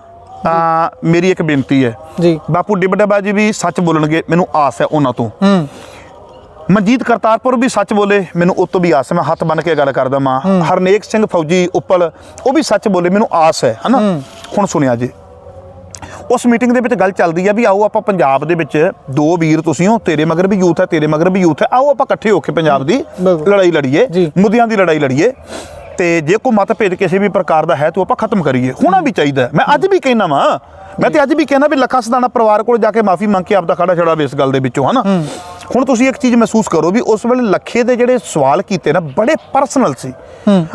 ਤਾਂ ਮੇਰੀ ਇੱਕ ਬੇਨਤੀ ਹੈ। ਜੀ। ਬਾਪੂ ਡਿਬਡਬਾ ਜੀ ਵੀ ਸੱਚ ਬੋਲਣਗੇ ਮੈਨੂੰ ਆਸ ਹੈ ਉਹਨਾਂ ਤੋਂ। ਹੂੰ। ਮਨਜੀਤ ਕਰਤਾਰਪੁਰ ਵੀ ਸੱਚ ਬੋਲੇ ਮੈਨੂੰ ਉਹ ਤੋਂ ਵੀ ਆਸ ਹੈ। ਮੈਂ ਹੱਥ ਬੰਨ ਕੇ ਗੱਲ ਕਰਦਾ ਮਾਂ ਹਰਨੇਕ ਸਿੰਘ ਫੌਜੀ ਉੱਪਲ ਉਹ ਵੀ ਸੱਚ ਬੋਲੇ ਮੈਨੂੰ ਆਸ ਹੈ ਹਨਾ? ਹੁਣ ਸੁਣਿਆ ਜੀ। ਉਸ ਮੀਟਿੰਗ ਦੇ ਵਿੱਚ ਗੱਲ ਚੱਲਦੀ ਆ ਵੀ ਆਓ ਆਪਾਂ ਪੰਜਾਬ ਦੇ ਵਿੱਚ ਦੋ ਵੀਰ ਤੁਸੀਂ ਹੋ ਤੇਰੇ ਮਗਰ ਵੀ ਯੂਥ ਹੈ ਤੇਰੇ ਮਗਰ ਵੀ ਯੂਥ ਹੈ ਆਓ ਆਪਾਂ ਇਕੱਠੇ ਹੋ ਕੇ ਪੰਜਾਬ ਦੀ। ਲੜਾਈ ਲੜੀਏ। ਮੁੱਦਿਆਂ ਦੀ ਲੜਾਈ ਲੜੀਏ। ਤੇ ਜੇ ਕੋਈ ਮਤਭੇਦ ਕਿਸੇ ਵੀ ਪ੍ਰਕਾਰ ਦਾ ਹੈ ਤਾਂ ਆਪਾਂ ਖਤਮ ਕਰੀਏ। ਹੋਣਾ ਵੀ ਚਾਹੀਦਾ। ਮੈਂ ਅੱਜ ਵੀ ਕਹਿਣਾ ਵਾਂ। ਮੈਂ ਤੇ ਅੱਜ ਵੀ ਕਹਿਣਾ ਵੀ ਲੱਖਾ ਸਦਾਣਾ ਪਰਿਵਾਰ ਕੋਲ ਜਾ ਕੇ ਮਾਫੀ ਮੰਗ ਕੇ ਆਪਦਾ ਖੜਾ ਛੜਾ ਇਸ ਗੱਲ ਦੇ ਵਿੱਚੋਂ ਹਨਾ? ਹੁਣ ਤੁਸੀਂ ਇੱਕ ਚੀਜ਼ ਮਹਿਸੂਸ ਕਰੋ ਵੀ ਉਸ ਵੇਲੇ ਲੱਖੇ ਦੇ ਜਿਹੜੇ ਸਵਾਲ ਕੀਤੇ ਨਾ ਬੜੇ ਪਰਸਨਲ ਸੀ।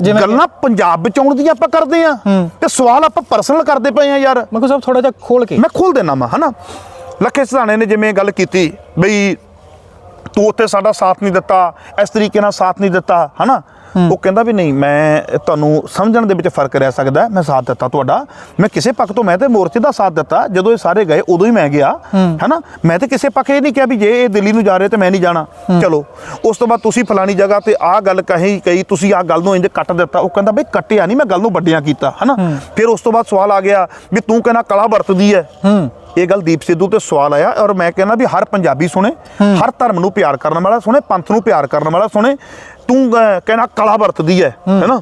ਕਿ- ਗੱਲਾਂ ਪੰਜਾਬ ਬਚਾਉਣ ਦੀਆਂ ਆਪਾਂ ਕਰਦੇ ਆ। ਤੇ ਸਵਾਲ ਆਪਾਂ ਪਰਸਨਲ ਕਰਦੇ ਪਏ ਆ ਯਾਰ। ਮੱਖੂ ਸਾਹਿਬ ਥੋੜਾ ਜਿਹਾ ਖੋਲ ਕੇ। ਮੈਂ ਖੋਲ ਦੇਣਾ ਮਾ ਹਨਾ? ਲੱਖੇ ਸਦਾਣੇ ਨੇ ਜਿਵੇਂ ਗੱਲ ਕੀਤੀ ਬਈ ਤੂੰ ਉੱਥੇ ਸਾਡਾ ਸਾਥ ਨਹੀਂ ਦਿੱਤਾ ਇਸ ਤਰੀਕੇ ਨਾਲ ਸਾਥ ਨਹੀਂ ਦਿੱਤਾ ਹਨਾ? ਉਹ ਕਹਿੰਦਾ ਵੀ ਨਹੀਂ ਮੈਂ ਤੁਹਾਨੂੰ ਸਮਝਣ ਦੇ ਵਿੱਚ ਫ਼ਰਕ ਰਹਿ ਸਕਦਾ ਮੈਂ ਸਾਥ ਦਿੱਤਾ ਤੁਹਾਡਾ। ਮੈਂ ਕਿਸੇ ਪੱਖ ਤੋਂ ਮੈਂ ਤੇ ਮੋਰਚੇ ਦਾ ਸਾਥ ਦਿੱਤਾ ਜਦੋਂ ਇਹ ਸਾਰੇ ਗਏ ਉਦੋਂ ਹੀ ਮੈਂ ਗਿਆ। ਹਨਾ? ਮੈਂ ਤੇ ਕਿਸੇ ਪੱਖ ਇਹ ਨਹੀਂ ਕਿਹਾ ਵੀ ਜੇ ਇਹ ਦਿੱਲੀ ਨੂੰ ਜਾ ਰਹੇ ਤੇ ਮੈਂ ਨਹੀਂ ਜਾਣਾ। ਚਲੋ ਉਸ ਤੋਂ ਬਾਅਦ ਤੁਸੀਂ ਫਲਾਣੀ ਜਗ੍ਹਾ ਤੇ ਆਹ ਗੱਲ ਕਹੀ ਕਹੀ ਤੁਸੀਂ ਆਹ ਗੱਲ ਨੂੰ ਇੰਜ ਕੱਟ ਦਿੱਤਾ। ਉਹ ਕਹਿੰਦਾ ਬਈ ਕੱਟਿਆ ਨਹੀਂ ਮੈਂ ਗੱਲ ਨੂੰ ਵੱਡਿਆਂ ਕੀਤਾ ਹਨਾ? ਫਿਰ ਉਸ ਤੋਂ ਬਾਅਦ ਸਵਾਲ ਆ ਗਿਆ ਵੀ ਤੂੰ ਕਹਿੰਦਾ ਕਲਾ ਵਰਤਦੀ ਹੂੰ। ਇਹ ਗੱਲ ਦੀਪ ਸਿੱਧੂ ਤੇ ਸਵਾਲ ਆਇਆ ਔਰ ਮੈਂ ਕਹਿੰਦਾ ਵੀ ਹਰ ਪੰਜਾਬੀ ਸੁਣੇ ਹਰ ਧਰਮ ਨੂੰ ਪਿਆਰ ਕਰਨ ਵਾਲਾ ਸੁਣੇ ਪੰਥ ਨੂੰ ਪਿਆਰ ਕਰਨ ਵਾਲਾ ਸੁਣੇ। ਤੂੰ ਕਹਿੰਦਾ ਕਲਾ ਵਰਤਦੀ ਹੈ। ਹੈਨਾ?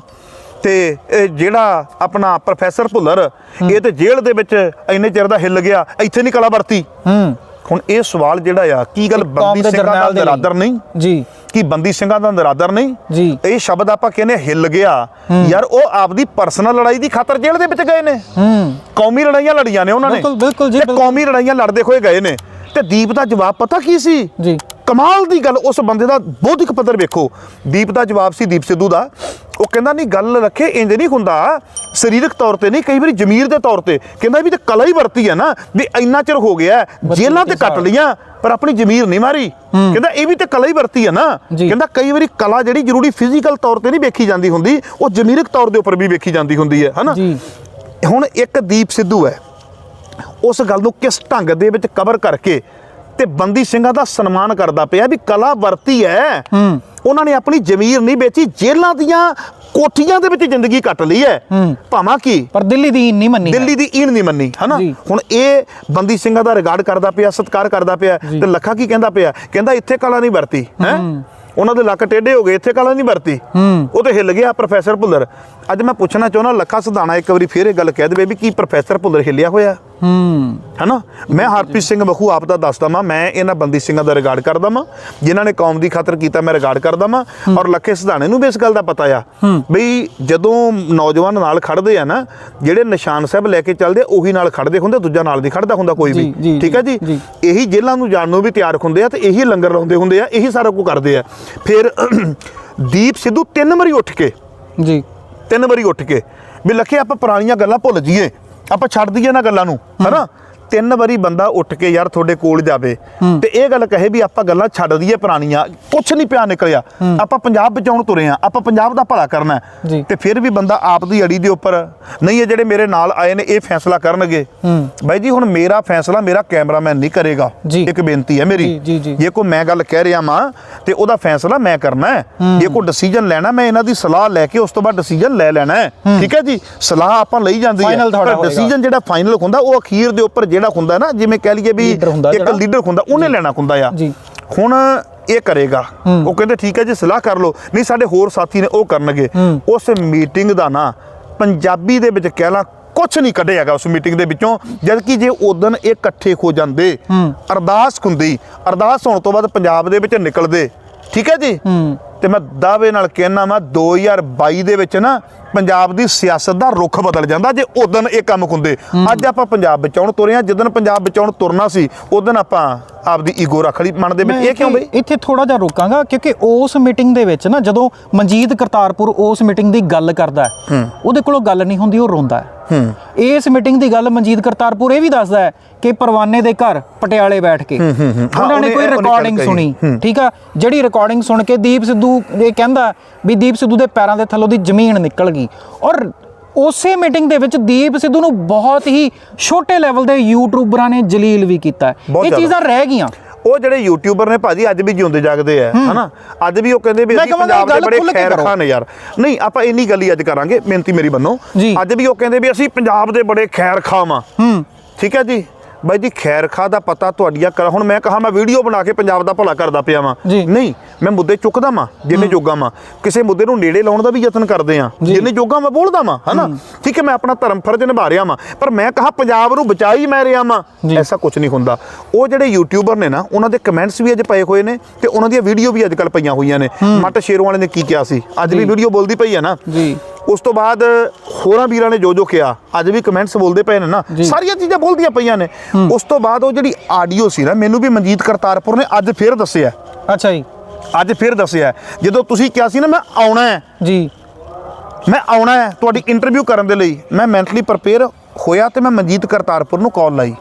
ਤੇ ਇਹ ਜਿਹੜਾ ਆਪਣਾ ਪ੍ਰੋਫੈਸਰ ਭੁੱਲਰ ਇਹ ਤੇ ਜੇਲ੍ਹ ਦੇ ਵਿੱਚ ਇੰਨੇ ਚਿਰ ਦਾ ਹਿੱਲ ਗਿਆ ਇੱਥੇ ਨਹੀਂ ਕਲਾ ਵਰਤੀ। ਹੂੰ। ਹੁਣ ਇਹ ਸਵਾਲ ਜਿਹੜਾ ਆ ਕੀ ਗੱਲ ਬੰਦੀ ਸਿੰਘਾਂ ਦਾ। ਨਰਾਦਰ ਨਹੀਂ? ਜੀ। ਕੀ ਬੰਦੀ ਸਿੰਘਾਂ ਦਾ ਨਰਾਦਰ ਨਹੀਂ? ਜੀ। ਇਹ ਸ਼ਬਦ ਆਪਾਂ ਕਹਿੰਦੇ ਹਿੱਲ ਗਿਆ। ਯਾਰ ਉਹ ਆਪਦੀ ਪਰਸਨਲ ਲੜਾਈ ਦੀ ਖਾਤਰ ਜੇਲ੍ਹ ਦੇ ਵਿੱਚ ਗਏ ਨੇ। ਹੂੰ। ਕੌਮੀ ਲੜਾਈਆਂ ਲੜੀਆਂ ਨੇ ਉਹਨਾਂ ਨੇ। ਬਿਲਕੁਲ, ਬਿਲਕੁਲ ਜੀ। ਕੌਮੀ ਲੜਾਈਆਂ ਲੜਦੇ ਹੋਏ ਗਏ ਨੇ। ਤੇ ਦੀਪ ਦਾ ਜਵਾਬ ਪਤਾ ਕੀ ਸੀ? ਜੀ। ਕਮਾਲ ਦੀ ਗੱਲ ਉਸ ਬੰਦੇ ਦਾ ਬੌਧਿਕ ਪੱਧਰ ਵੇਖੋ। ਦੀਪ ਦਾ ਜਵਾਬ ਸੀ ਦੀਪ ਸਿੱਧੂ ਦਾ। ਉਹ ਕਹਿੰਦਾ ਨਹੀਂ ਗੱਲ ਰੱਖੇ ਇੰਜ ਨਹੀਂ ਹੁੰਦਾ। ਸਰੀਰਕ ਤੌਰ ਤੇ ਨਹੀਂ ਕਈ ਵਾਰੀ ਜ਼ਮੀਰ ਦੇ ਤੌਰ ਤੇ। ਕਹਿੰਦਾ ਵੀ ਤੇ ਕਲਾ ਹੀ ਵਰਤੀ ਹੈ ਨਾ ਵੀ ਇੰਨਾ ਚਿਰ ਹੋ ਗਿਆ ਹੈ, ਜੇਲ੍ਹਾਂ ਤੇ ਕੱਟ ਲੀਆਂ ਪਰ ਆਪਣੀ ਜ਼ਮੀਰ ਨਹੀਂ ਮਾਰੀ। ਕਹਿੰਦਾ ਇਹ ਵੀ ਤੇ ਕਲਾ ਹੀ ਵਰਤੀ ਹੈ ਨਾ। ਕਹਿੰਦਾ ਕਈ ਵਾਰੀ ਕਲਾ ਜਿਹੜੀ ਜ਼ਰੂਰੀ ਫਿਜ਼ੀਕਲ ਤੌਰ ਤੇ ਨਹੀਂ ਵੇਖੀ ਜਾਂਦੀ ਹੁੰਦੀ ਉਹ ਜ਼ਮੀਰਕ ਤੌਰ ਦੇ ਉੱਪਰ ਵੀ ਵੇਖੀ ਜਾਂਦੀ ਹੁੰਦੀ ਹੈ ਹਨਾ? ਜੀ। ਹੁਣ ਇੱਕ ਦੀਪ ਸਿੱਧੂ ਹੈ। ਉਸ ਗੱਲ ਨੂੰ ਕਿਸ ਢੰਗ ਦੇ ਵਿੱਚ ਕਵਰ ਕਰਕੇ ਤੇ ਬੰਦੀ ਸਿੰਘਾਂ ਦਾ ਸਨਮਾਨ ਕਰਦਾ ਪਿਆ ਵੀ ਕਲਾ ਵਰਤੀ ਹੈ। ਉਹਨਾਂ ਨੇ ਆਪਣੀ ਜ਼ਮੀਰ ਨਹੀਂ ਵੇਚੀ ਜੇਲ੍ਹਾਂ ਦੀਆਂ ਕੋਠੀਆਂ ਦੇ ਵਿੱਚ ਜ਼ਿੰਦਗੀ ਕੱਟ ਲਈ ਹੈ। ਭਾਵਾਂ ਕੀ? ਪਰ ਦਿੱਲੀ ਦੀ ਨਹੀਂ ਮੰਨੀ। ਦਿੱਲੀ ਦੀ ਈਣ ਨਹੀਂ ਮੰਨੀ ਹਨਾ। ਹੁਣ ਇਹ ਬੰਦੀ ਸਿੰਘਾਂ ਦਾ ਰਿਗਾਰਡ ਕਰਦਾ ਪਿਆ ਸਤਿਕਾਰ ਕਰਦਾ ਪਿਆ ਤੇ ਲੱਖਾ ਕੀ ਕਹਿੰਦਾ ਪਿਆ? ਕਹਿੰਦਾ ਇੱਥੇ ਕਲਾ ਨਹੀਂ ਵਰਤੀ ਹੈ? ਉਹਨਾਂ ਦੇ ਲੱਕ ਟੇਢੇ ਹੋ ਗਏ ਇੱਥੇ ਕਲਾ ਨਹੀਂ ਵਰਤੀ। ਉਹ ਤੇ ਹਿੱਲ ਗਿਆ ਪ੍ਰੋਫੈਸਰ ਭੁੱਲਰ। ਅੱਜ ਮੈਂ ਪੁੱਛਣਾ ਚਾਹੁੰਦਾ ਲੱਖਾ ਸਿਧਾਣਾ ਇੱਕ ਵਾਰੀ ਫੇਰ ਇਹ ਗੱਲ ਕਹਿ ਦੇਵੇ ਵੀ ਕੀ ਪ੍ਰੋਫੈਸਰ ਭੁੱਲਰ ਹਿੱਲਿਆ ਹੋਇਆ? ਹੂੰ। ਹਨਾ? ਮੈਂ ਹਰਪ੍ਰੀਤ ਸਿੰਘ ਬਖੂ ਆਪ ਦਾ ਦੱਸਦਾ ਵਾਂ ਮੈਂ ਇਹਨਾਂ ਬੰਦੀ ਸਿੰਘਾਂ ਦਾ ਰਿਗਾਰਡ ਕਰਦਾ ਵਾਂ ਜਿਨ੍ਹਾਂ ਨੇ ਕੌਮ ਦੀ ਖਾਤਰ ਕੀਤਾ ਮੈਂ ਰਿਗਾਰਡ ਕਰਦਾ ਵਾਂ ਔਰ ਲੱਖੇ ਸਿਧਾਣੇ ਨੂੰ ਵੀ ਇਸ ਗੱਲ ਦਾ ਪਤਾ ਆ ਬਈ ਜਦੋਂ ਨੌਜਵਾਨ ਨਾਲ ਖੜਦੇ ਆ ਨਾ ਜਿਹੜੇ ਨਿਸ਼ਾਨ ਸਾਹਿਬ ਲੈ ਕੇ ਚੱਲਦੇ ਉਹੀ ਨਾਲ ਖੜਦੇ ਹੁੰਦੇ ਦੂਜਾ ਨਾਲ ਨਹੀਂ ਖੜਦਾ ਹੁੰਦਾ ਕੋਈ ਵੀ। ਠੀਕ ਹੈ ਜੀ? ਜੀ। ਇਹੀ ਜੇਲ੍ਹਾਂ ਨੂੰ ਜਾਣ ਨੂੰ ਵੀ ਤਿਆਰ ਹੁੰਦੇ ਆ ਤੇ ਇਹੀ ਲੰਗਰ ਲਾਉਂਦੇ ਹੁੰਦੇ ਆ ਇਹੀ ਸਾਰਾ ਕੁਝ ਕਰਦੇ ਆ। ਫਿਰ ਦੀਪ ਸਿੱਧੂ ਤਿੰਨ ਵਾਰੀ ਉੱਠ ਕੇ ਜੀ। ਤਿੰਨ ਵਾਰੀ ਉੱਠ ਕੇ ਵੀ ਲੱਖੇ ਆਪਾਂ ਪੁਰਾਣੀਆਂ ਗੱਲਾਂ ਭੁੱਲ ਜਾਈਏ। ਆਪਾਂ ਛੱਡ ਦਈਏ ਨਾ ਗੱਲਾਂ ਨੂੰ ਹਨਾ? ਤਿੰਨ ਵਾਰੀ ਬੰਦਾ ਉੱਠ ਕੇ ਯਾਰ ਤੁਹਾਡੇ ਕੋਲ ਜਾਵੇ ਤੇ ਇਹ ਗੱਲ ਕਹੇ ਵੀ ਆਪਾਂ ਗੱਲਾਂ ਛੱਡ ਦਈਏ ਪੁਰਾਣੀਆਂ ਕੁਛ ਨਹੀਂ ਪਿਆ ਨਿਕਲਿਆ। ਆਪਾਂ ਪੰਜਾਬ ਬਚਾਉਣ ਤੁਰੇ ਆ ਆਪਾਂ ਪੰਜਾਬ ਦਾ ਭਲਾ ਕਰਨਾ। ਤੇ ਫਿਰ ਵੀ ਬੰਦਾ ਆਪ ਦੀ ਅੜੀ ਦੇ ਉੱਪਰ ਨਹੀਂ ਇਹ ਜਿਹੜੇ ਮੇਰੇ ਨਾਲ ਆਏ ਨੇ ਇਹ ਫੈਸਲਾ ਕਰਨਗੇ। ਬਾਈ ਜੀ ਹੁਣ ਮੇਰਾ ਫੈਸਲਾ ਮੇਰਾ ਕੈਮਰਾਮੈਨ ਨਹੀਂ ਕਰੇਗਾ। ਇੱਕ ਬੇਨਤੀ ਹੈ ਮੇਰੀ। ਜੀ, ਕੋਈ ਮੈਂ ਗੱਲ ਕਹਿ ਰਿਹਾ ਮਾਂ ਤੇ ਉਹਦਾ ਫੈਸਲਾ ਮੈਂ ਕਰਨਾ ਹੈ। ਜੇ ਕੋਈ ਡਿਸੀਜਨ ਲੈਣਾ ਮੈਂ ਇਹਨਾਂ ਦੀ ਸਲਾਹ ਲੈ ਕੇ ਉਸ ਤੋਂ ਬਾਅਦ ਡਿਸੀਜਨ ਲੈ ਲੈਣਾ ਹੈ। ਠੀਕ ਹੈ ਜੀ? ਸਲਾਹ ਆਪਾਂ ਲਈ ਜਾਂਦੀ ਹੈ। ਪਰ। ਡਿਸੀਜਨ ਜਿਹੜਾ ਫਾਈਨਲ ਹੁੰਦਾ ਉਹ ਅਖੀਰ ਦੇ ਉੱਪਰ ਜਿਹੜਾ ਹੁੰਦਾ ਨਾ ਜਿਵੇਂ ਕਹਿ ਲਈਏ ਵੀ ਇੱਕ ਜਿਹੜਾ। ਲੀਡਰ ਹੁੰਦਾ ਉਹਨੇ ਲੈਣਾ ਹੁੰਦਾ ਆ। ਜੀ। ਹੁਣ ਇਹ ਕਰੇਗਾ। ਉਹ ਕਹਿੰਦੇ ਠੀਕ ਹੈ ਜੀ ਸਲਾਹ ਕਰ ਲਓ। ਨਹੀਂ ਸਾਡੇ ਹੋਰ ਸਾਥੀ ਨੇ ਉਹ ਕਰਨਗੇ। ਉਸ ਮੀਟਿੰਗ ਦਾ ਨਾ ਪੰਜਾਬੀ ਦੇ ਵਿੱਚ ਕਹਿ ਲਾ ਕੁਝ ਨਹੀਂ ਕੱਢਿਆਗਾ ਉਸ ਮੀਟਿੰਗ ਦੇ ਵਿੱਚੋਂ। ਜਦ ਕਿ ਜੇ ਉਦੋਂ ਇਹ ਇਕੱਠੇ ਹੋ ਜਾਂਦੇ ਅਰਦਾਸ ਹੁੰਦੀ ਅਰਦਾਸ ਹੋਣ ਤੋਂ ਬਾਅਦ ਪੰਜਾਬ ਦੇ ਵਿੱਚ ਨਿਕਲਦੇ। ਠੀਕ ਹੈ ਜੀ। ਤੇ ਮੈਂ ਦਾਅਵੇ ਨਾਲ ਕਹਿਣਾ ਮੈਂ 2022 ਦੇ ਵਿੱਚ ਨਾ ਪੰਜਾਬ ਦੀ ਸਿਆਸਤ ਦਾ ਰੁਖ ਬਦਲ ਜਾਂਦਾ ਜੇ ਉਦੋਂ ਇਹ ਕੰਮ ਹੁੰਦੇ ਅੱਜ ਆਪਾਂ ਪੰਜਾਬ ਬਚਾਉਣ ਤੁਰੇ ਆ ਜਦੋਂ ਪੰਜਾਬ ਬਚਾਉਣ ਤੁਰਨਾ ਸੀ ਉਦੋਂ ਆਪਾਂ ਆਪਦੀ ਈਗੋ ਰੱਖ ਲਈ ਮਨ ਦੇ ਵਿੱਚ। ਇਹ ਕਿਉਂ ਬਈ? ਇੱਥੇ- ਥੋੜਾ ਜਿਹਾ ਰੋਕਾਂਗਾ ਕਿਉਂਕਿ ਉਸ ਮੀਟਿੰਗ ਦੇ ਵਿੱਚ ਨਾ ਜਦੋਂ ਮਨਜੀਤ ਕਰਤਾਰਪੁਰ ਉਸ ਮੀਟਿੰਗ ਦੀ ਗੱਲ ਕਰਦਾ ਉਹਦੇ ਕੋਲੋਂ ਗੱਲ ਨਹੀਂ ਹੁੰਦੀ ਉਹ ਰੋਂਦਾ ਇਸ ਮੀਟਿੰਗ ਦੀ ਗੱਲ ਮਨਜੀਤ ਕਰਤਾਰਪੁਰ ਇਹ ਵੀ ਦੱਸਦਾ ਹੈ ਕਿ ਪਰਵਾਨੇ ਦੇ ਘਰ ਪਟਿਆਲੇ ਬੈਠ ਕੇ। ਉਹਨਾਂ ਨੇ ਕੋਈ ਰਿਕਾਰਡਿੰਗ। ਸੁਣੀ। ਠੀਕ ਆ? ਜਿਹੜੀ ਰਿਕਾਰਡਿੰਗ ਸੁਣ ਕੇ ਦੀਪ ਸਿੱਧੂ ਇਹ ਕਹਿੰਦਾ ਵੀ ਦੀਪ ਸਿੱਧੂ ਦੇ ਪੈਰਾਂ ਦੇ ਥੱਲੋਂ ਦੀ ਜ਼ਮੀਨ ਨਿਕਲ ਗਈ। ਔਰ ਉਸੇ ਮੀਟਿੰਗ ਦੇ ਵਿੱਚ ਦੀਪ ਸਿੱਧੂ ਨੂੰ ਬਹੁਤ ਹੀ ਛੋਟੇ ਲੈਵਲ ਦੇ ਯੂਟਿਊਬਰਾਂ ਨੇ ਜਲੀਲ ਵੀ ਕੀਤਾ। ਇਹ। ਚੀਜ਼ਾਂ ਰਹਿ ਗਈਆਂ। ਉਹ ਜਿਹੜੇ ਯੂਟਿਊਬਰ ਨੇ ਭਾਜੀ ਅੱਜ ਵੀ ਜਿਉਂਦੇ ਜਾਗਦੇ ਆ ਹਨਾ? ਅੱਜ ਵੀ ਉਹ ਕਹਿੰਦੇ ਵੀ ਅਸੀਂ ਪੰਜਾਬ ਦੇ ਬੜੇ ਖੁੱਲ੍ਹ ਕੇ ਖੈਰ ਕਰੋ। ਖਾਨ ਨੇ ਯਾਰ। ਨਹੀਂ ਆਪਾਂ ਇੰਨੀ ਗੱਲ ਹੀ ਅੱਜ ਕਰਾਂਗੇ ਮਿਹਨਤੀ ਮੇਰੀ ਬੰਨੋ। ਅੱਜ ਵੀ ਉਹ ਕਹਿੰਦੇ ਵੀ ਅਸੀਂ ਪੰਜਾਬ ਦੇ ਬੜੇ ਖੈਰ ਖਾਵਾਂ ਹੂੰ। ਠੀਕ ਹੈ ਜੀ? ਬਾਈ ਜੀ ਖੈਰ ਖਾ ਦਾ ਪਤਾ ਤੁਹਾਡੀਆਂ ਕਰ। ਹੁਣ ਮੈਂ ਕਹਾ ਮੈਂ ਵੀਡੀਓ ਬਣਾ ਕੇ ਪੰਜਾਬ ਦਾ ਭਲਾ ਕਰਦਾ ਪਿਆ ਵਾਂ। ਨਹੀਂ ਮੈਂ ਮੁੱਦੇ ਚੁੱਕਦਾ ਵਾਂ ਜਿੰਨੇ ਜੋਗਾ ਵਾਂ। ਕਿਸੇ ਮੁੱਦੇ ਨੂੰ ਨੇੜੇ ਲਾਉਣ ਦਾ ਵੀ ਯਤਨ ਕਰਦੇ ਆ। ਜਿੰਨੇ ਜੋਗਾ ਮੈਂ ਬੋਲਦਾ ਵਾਂ ਹਨਾ? ਠੀਕ ਹੈ ਮੈਂ ਆਪਣਾ ਧਰਮ ਫਰਜ਼ ਨਿਭਾ ਰਿਹਾ ਵਾਂ। ਪਰ ਮੈਂ ਕਹਾ ਪੰਜਾਬ ਨੂੰ ਬਚਾ ਹੀ ਮੈਂ ਰਿਹਾ ਵਾਂ। ਐਸਾ ਕੁਝ ਨਹੀਂ ਹੁੰਦਾ। ਉਹ ਜਿਹੜੇ ਯੂਟਿਊਬਰ ਨੇ ਨਾ ਉਹਨਾਂ ਦੇ ਕਮੈਂਟਸ ਵੀ ਅੱਜ ਪਏ ਹੋਏ ਨੇ ਤੇ ਉਹਨਾਂ ਦੀਆਂ ਵੀਡੀਓ ਵੀ ਅੱਜ ਕੱਲ ਪਈਆਂ ਹੋਈਆਂ ਨੇ। ਮੱਟ ਸ਼ੇਰੋਂ ਵਾਲੇ ਨੇ ਕੀ ਕਿਹਾ ਸੀ? ਅੱਜ ਵੀ। ਵੀਡੀਓ ਬੋਲਦੀ ਪਈ ਆ ਨਾ। ਜੀ। ਉਸ ਤੋਂ ਬਾਅਦ ਹੋਰਾਂ ਵੀਰਾਂ ਨੇ ਜੋ ਜੋ ਕਿਹਾ ਅੱਜ ਵੀ ਕਮੈਂਟਸ ਬੋਲਦੇ ਪਏ ਨੇ ਨਾ। ਸਾਰੀਆਂ ਚੀਜ਼ਾਂ ਬੋਲਦੀਆਂ ਪਈਆਂ ਨੇ। ਉਸ ਤੋਂ ਬਾਅਦ ਉਹ ਜਿਹੜੀ ਆਡੀਓ ਸੀ ਨਾ ਮੈਨੂੰ ਵੀ ਮਨਜੀਤ ਕਰਤਾਰਪੁਰ ਨੇ ਅੱਜ ਫੇਰ ਦੱਸਿਆ। ਅੱਛਾ ਜੀ। ਅੱਜ ਫੇਰ ਦੱਸਿਆ। ਜਦੋਂ ਤੁਸੀਂ ਕਿਹਾ ਸੀ ਨਾ ਮੈਂ ਆਉਣਾ ਹੈ। ਜੀ। ਮੈਂ ਆਉਣਾ ਹੈ ਤੁਹਾਡੀ ਇੰਟਰਵਿਊ ਕਰਨ ਦੇ ਲਈ। ਮੈਂ ਮੈਂਟਲੀ ਪ੍ਰਪੇਅਰ ਹੋਇਆ ਤੇ ਮੈਂ ਮਨਜੀਤ ਕਰਤਾਰਪੁਰ ਨੂੰ ਕਾਲ ਲਾਈ।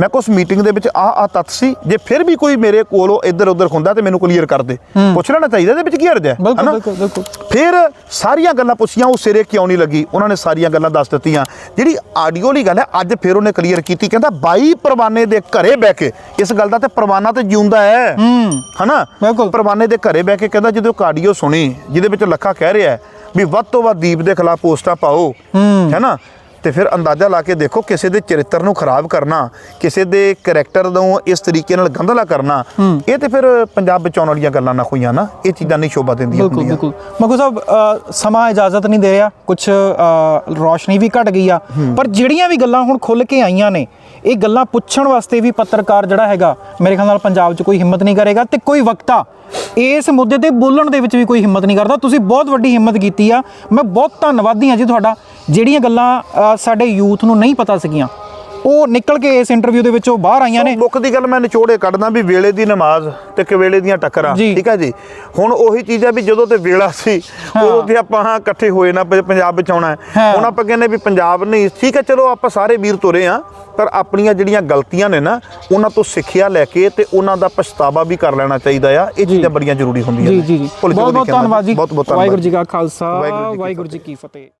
ਮੈਂ ਕੁਛ ਮੀਟਿੰਗ ਦੇ ਵਿੱਚ ਆ ਆ ਤੱਤ ਸੀ ਜੇ ਫਿਰ ਵੀ ਕੋਈ ਮੇਰੇ ਕੋਲੋਂ ਇੱਧਰ ਉੱਧਰ ਹੁੰਦਾ ਤੇ ਮੈਨੂੰ ਕਲੀਅਰ ਕਰ ਦੇ। ਪੁੱਛ ਲੈਣਾ ਚਾਹੀਦਾ ਇਹਦੇ ਵਿੱਚ ਕੀ ਅਰਜ਼ ਹੈ? ਬਿਲਕੁਲ ਹਨਾ? ਫਿਰ ਸਾਰੀਆਂ ਗੱਲਾਂ ਪੁੱਛੀਆਂ ਉਹ ਸਿਰੇ ਕਿਉਂ ਨਹੀਂ ਲੱਗੀ? ਉਹਨਾਂ ਨੇ ਸਾਰੀਆਂ ਗੱਲਾਂ ਦੱਸ ਦਿੱਤੀਆਂ। ਜਿਹੜੀ ਆਡੀਓ ਵਾਲੀ ਗੱਲ ਹੈ ਅੱਜ ਫਿਰ ਉਹਨੇ ਕਲੀਅਰ ਕੀਤੀ ਕਹਿੰਦਾ 22 ਪਰਵਾਨੇ ਦੇ ਘਰੇ ਬਹਿ ਕੇ ਇਸ ਗੱਲ ਦਾ ਤੇ ਪਰਵਾਨਾ ਤੇ ਜਿਉਂਦਾ ਹੈ। ਹਨਾ? ਬਿਲਕੁਲ। ਪਰਵਾਨੇ ਦੇ ਘਰੇ ਬਹਿ ਕੇ ਕਹਿੰਦਾ ਜਦੋਂ ਆਡੀਓ ਸੁਣੀ ਜਿਹਦੇ ਵਿੱਚ ਲੱਖਾ ਕਹਿ ਰਿਹਾ ਹੈ ਵੀ ਵੱਧ ਤੋਂ ਵੱਧ ਦੀਪ ਦੇ ਖਿਲਾਫ ਪੋਸਟਾਂ ਪਾਓ। ਹੈਨਾ? ਤੇ ਫਿਰ ਅੰਦਾਜ਼ਾ ਲਾ ਕੇ ਦੇਖੋ ਕਿਸੇ ਦੇ ਚਰਿੱਤਰ ਨੂੰ ਖਰਾਬ ਕਰਨਾ ਕਿਸੇ ਦੇ ਕੈਰੈਕਟਰ ਨੂੰ ਇਸ ਤਰੀਕੇ ਨਾਲ ਗੰਧਲਾ ਕਰਨਾ ਇਹ ਤੇ ਫਿਰ ਪੰਜਾਬ ਬਚਾਉਣ ਵਾਲੀਆਂ ਗੱਲਾਂ ਨਾ ਹੋਈਆਂ ਨਾ ਇਹ ਚੀਜ਼ਾਂ ਨਹੀਂ ਸ਼ੋਭਾ ਦਿੰਦੀਆਂ ਬਿਲਕੁਲ ਬਿਲਕੁਲ। ਮਗੂ ਸਾਹਿਬ ਸਮਾਂ ਇਜਾਜ਼ਤ ਨਹੀਂ ਦੇ ਰਿਹਾ ਕੁਝ ਰੋਸ਼ਨੀ ਵੀ ਘਟ ਗਈ ਆ। ਪਰ ਜਿਹੜੀਆਂ ਵੀ ਗੱਲਾਂ ਹੁਣ ਖੁੱਲ ਕੇ ਆਈਆਂ ਨੇ ਇਹ ਗੱਲਾਂ ਪੁੱਛਣ ਵਾਸਤੇ ਵੀ ਪੱਤਰਕਾਰ ਜਿਹੜਾ ਹੈਗਾ ਮੇਰੇ ਖਿਆਲ ਨਾਲ ਪੰਜਾਬ 'ਚ ਕੋਈ ਹਿੰਮਤ ਨਹੀਂ ਕਰੇਗਾ ਤੇ ਕੋਈ ਵਕਤਾ ਇਸ ਮੁੱਦੇ ਤੇ ਬੋਲਣ ਦੇ ਵਿੱਚ ਵੀ ਕੋਈ ਹਿੰਮਤ ਨਹੀਂ ਕਰਦਾ। ਤੁਸੀਂ ਬਹੁਤ ਵੱਡੀ ਹਿੰਮਤ ਕੀਤੀ ਆ। ਮੈਂ ਬਹੁਤ ਧੰਨਵਾਦੀ ਹਾਂ ਜੀ ਤੁਹਾਡਾ। ਜਿਹੜੀਆਂ ਗੱਲਾਂ ਸਾਡੇ ਯੂਥ ਨੂੰ ਨਹੀਂ ਪਤਾ ਸੀਗੀਆਂ। ਉਹ ਨਿਕਲ ਕੇ ਇਸ ਇੰਟਰਵਿਊ ਦੇ ਵਿੱਚੋਂ ਬਾਹਰ ਆਈਆਂ ਨੇ। ਮੁੱਖ ਦੀ ਗੱਲ ਮੈਂ ਨਿਚੋੜੇ ਕੱਢਦਾ ਵੀ ਵੇਲੇ ਦੀ ਨਮਾਜ਼ ਤੇ ਕਵੇਲੇ ਦੀਆਂ ਟੱਕਰਾਂ। ਠੀਕ ਹੈ ਜੀ? ਹੁਣ ਉਹੀ ਚੀਜ਼ ਹੈ ਵੀ ਜਦੋਂ ਤੇ ਵੇਲਾ ਸੀ ਉਦੋਂ ਤੇ ਆਪਾਂ ਇਕੱਠੇ ਹੋਏ ਨਾ ਪੰਜਾਬ ਬਚਾਉਣਾ ਹੈ ਹਾਂ। ਹੁਣ ਆਪਾਂ ਕਹਿੰਦੇ ਵੀ ਪੰਜਾਬ ਨਹੀਂ ਠੀਕ ਹੈ ਚਲੋ ਆਪਾਂ ਸਾਰੇ ਵੀਰ ਤੁਰੇ ਆ ਪਰ ਆਪਣੀਆਂ ਜਿਹੜੀਆਂ ਗਲਤੀਆਂ ਨੇ ਨਾ ਉਹਨਾਂ ਤੋਂ ਸਿੱਖਿਆ ਲੈ ਕੇ ਤੇ ਉਹਨਾਂ ਦਾ ਪਛਤਾਵਾ ਵੀ ਕਰ ਲੈਣਾ ਚਾਹੀਦਾ ਆ। ਇਹ ਚੀਜ਼ਾਂ ਬੜੀਆਂ ਜ਼ਰੂਰੀ ਹੁੰਦੀਆਂ ਨੇ। ਜੀ ਜੀ। ਬਹੁਤ ਬਹੁਤ। ਧੰਨਵਾਦ ਜੀ। ਵਾਹਿਗੁਰੂ ਜੀ ਕਾ ਖਾਲਸਾ ਵਾਹਿਗੁਰੂ ਜੀ ਕੀ ਫਤਿਹ।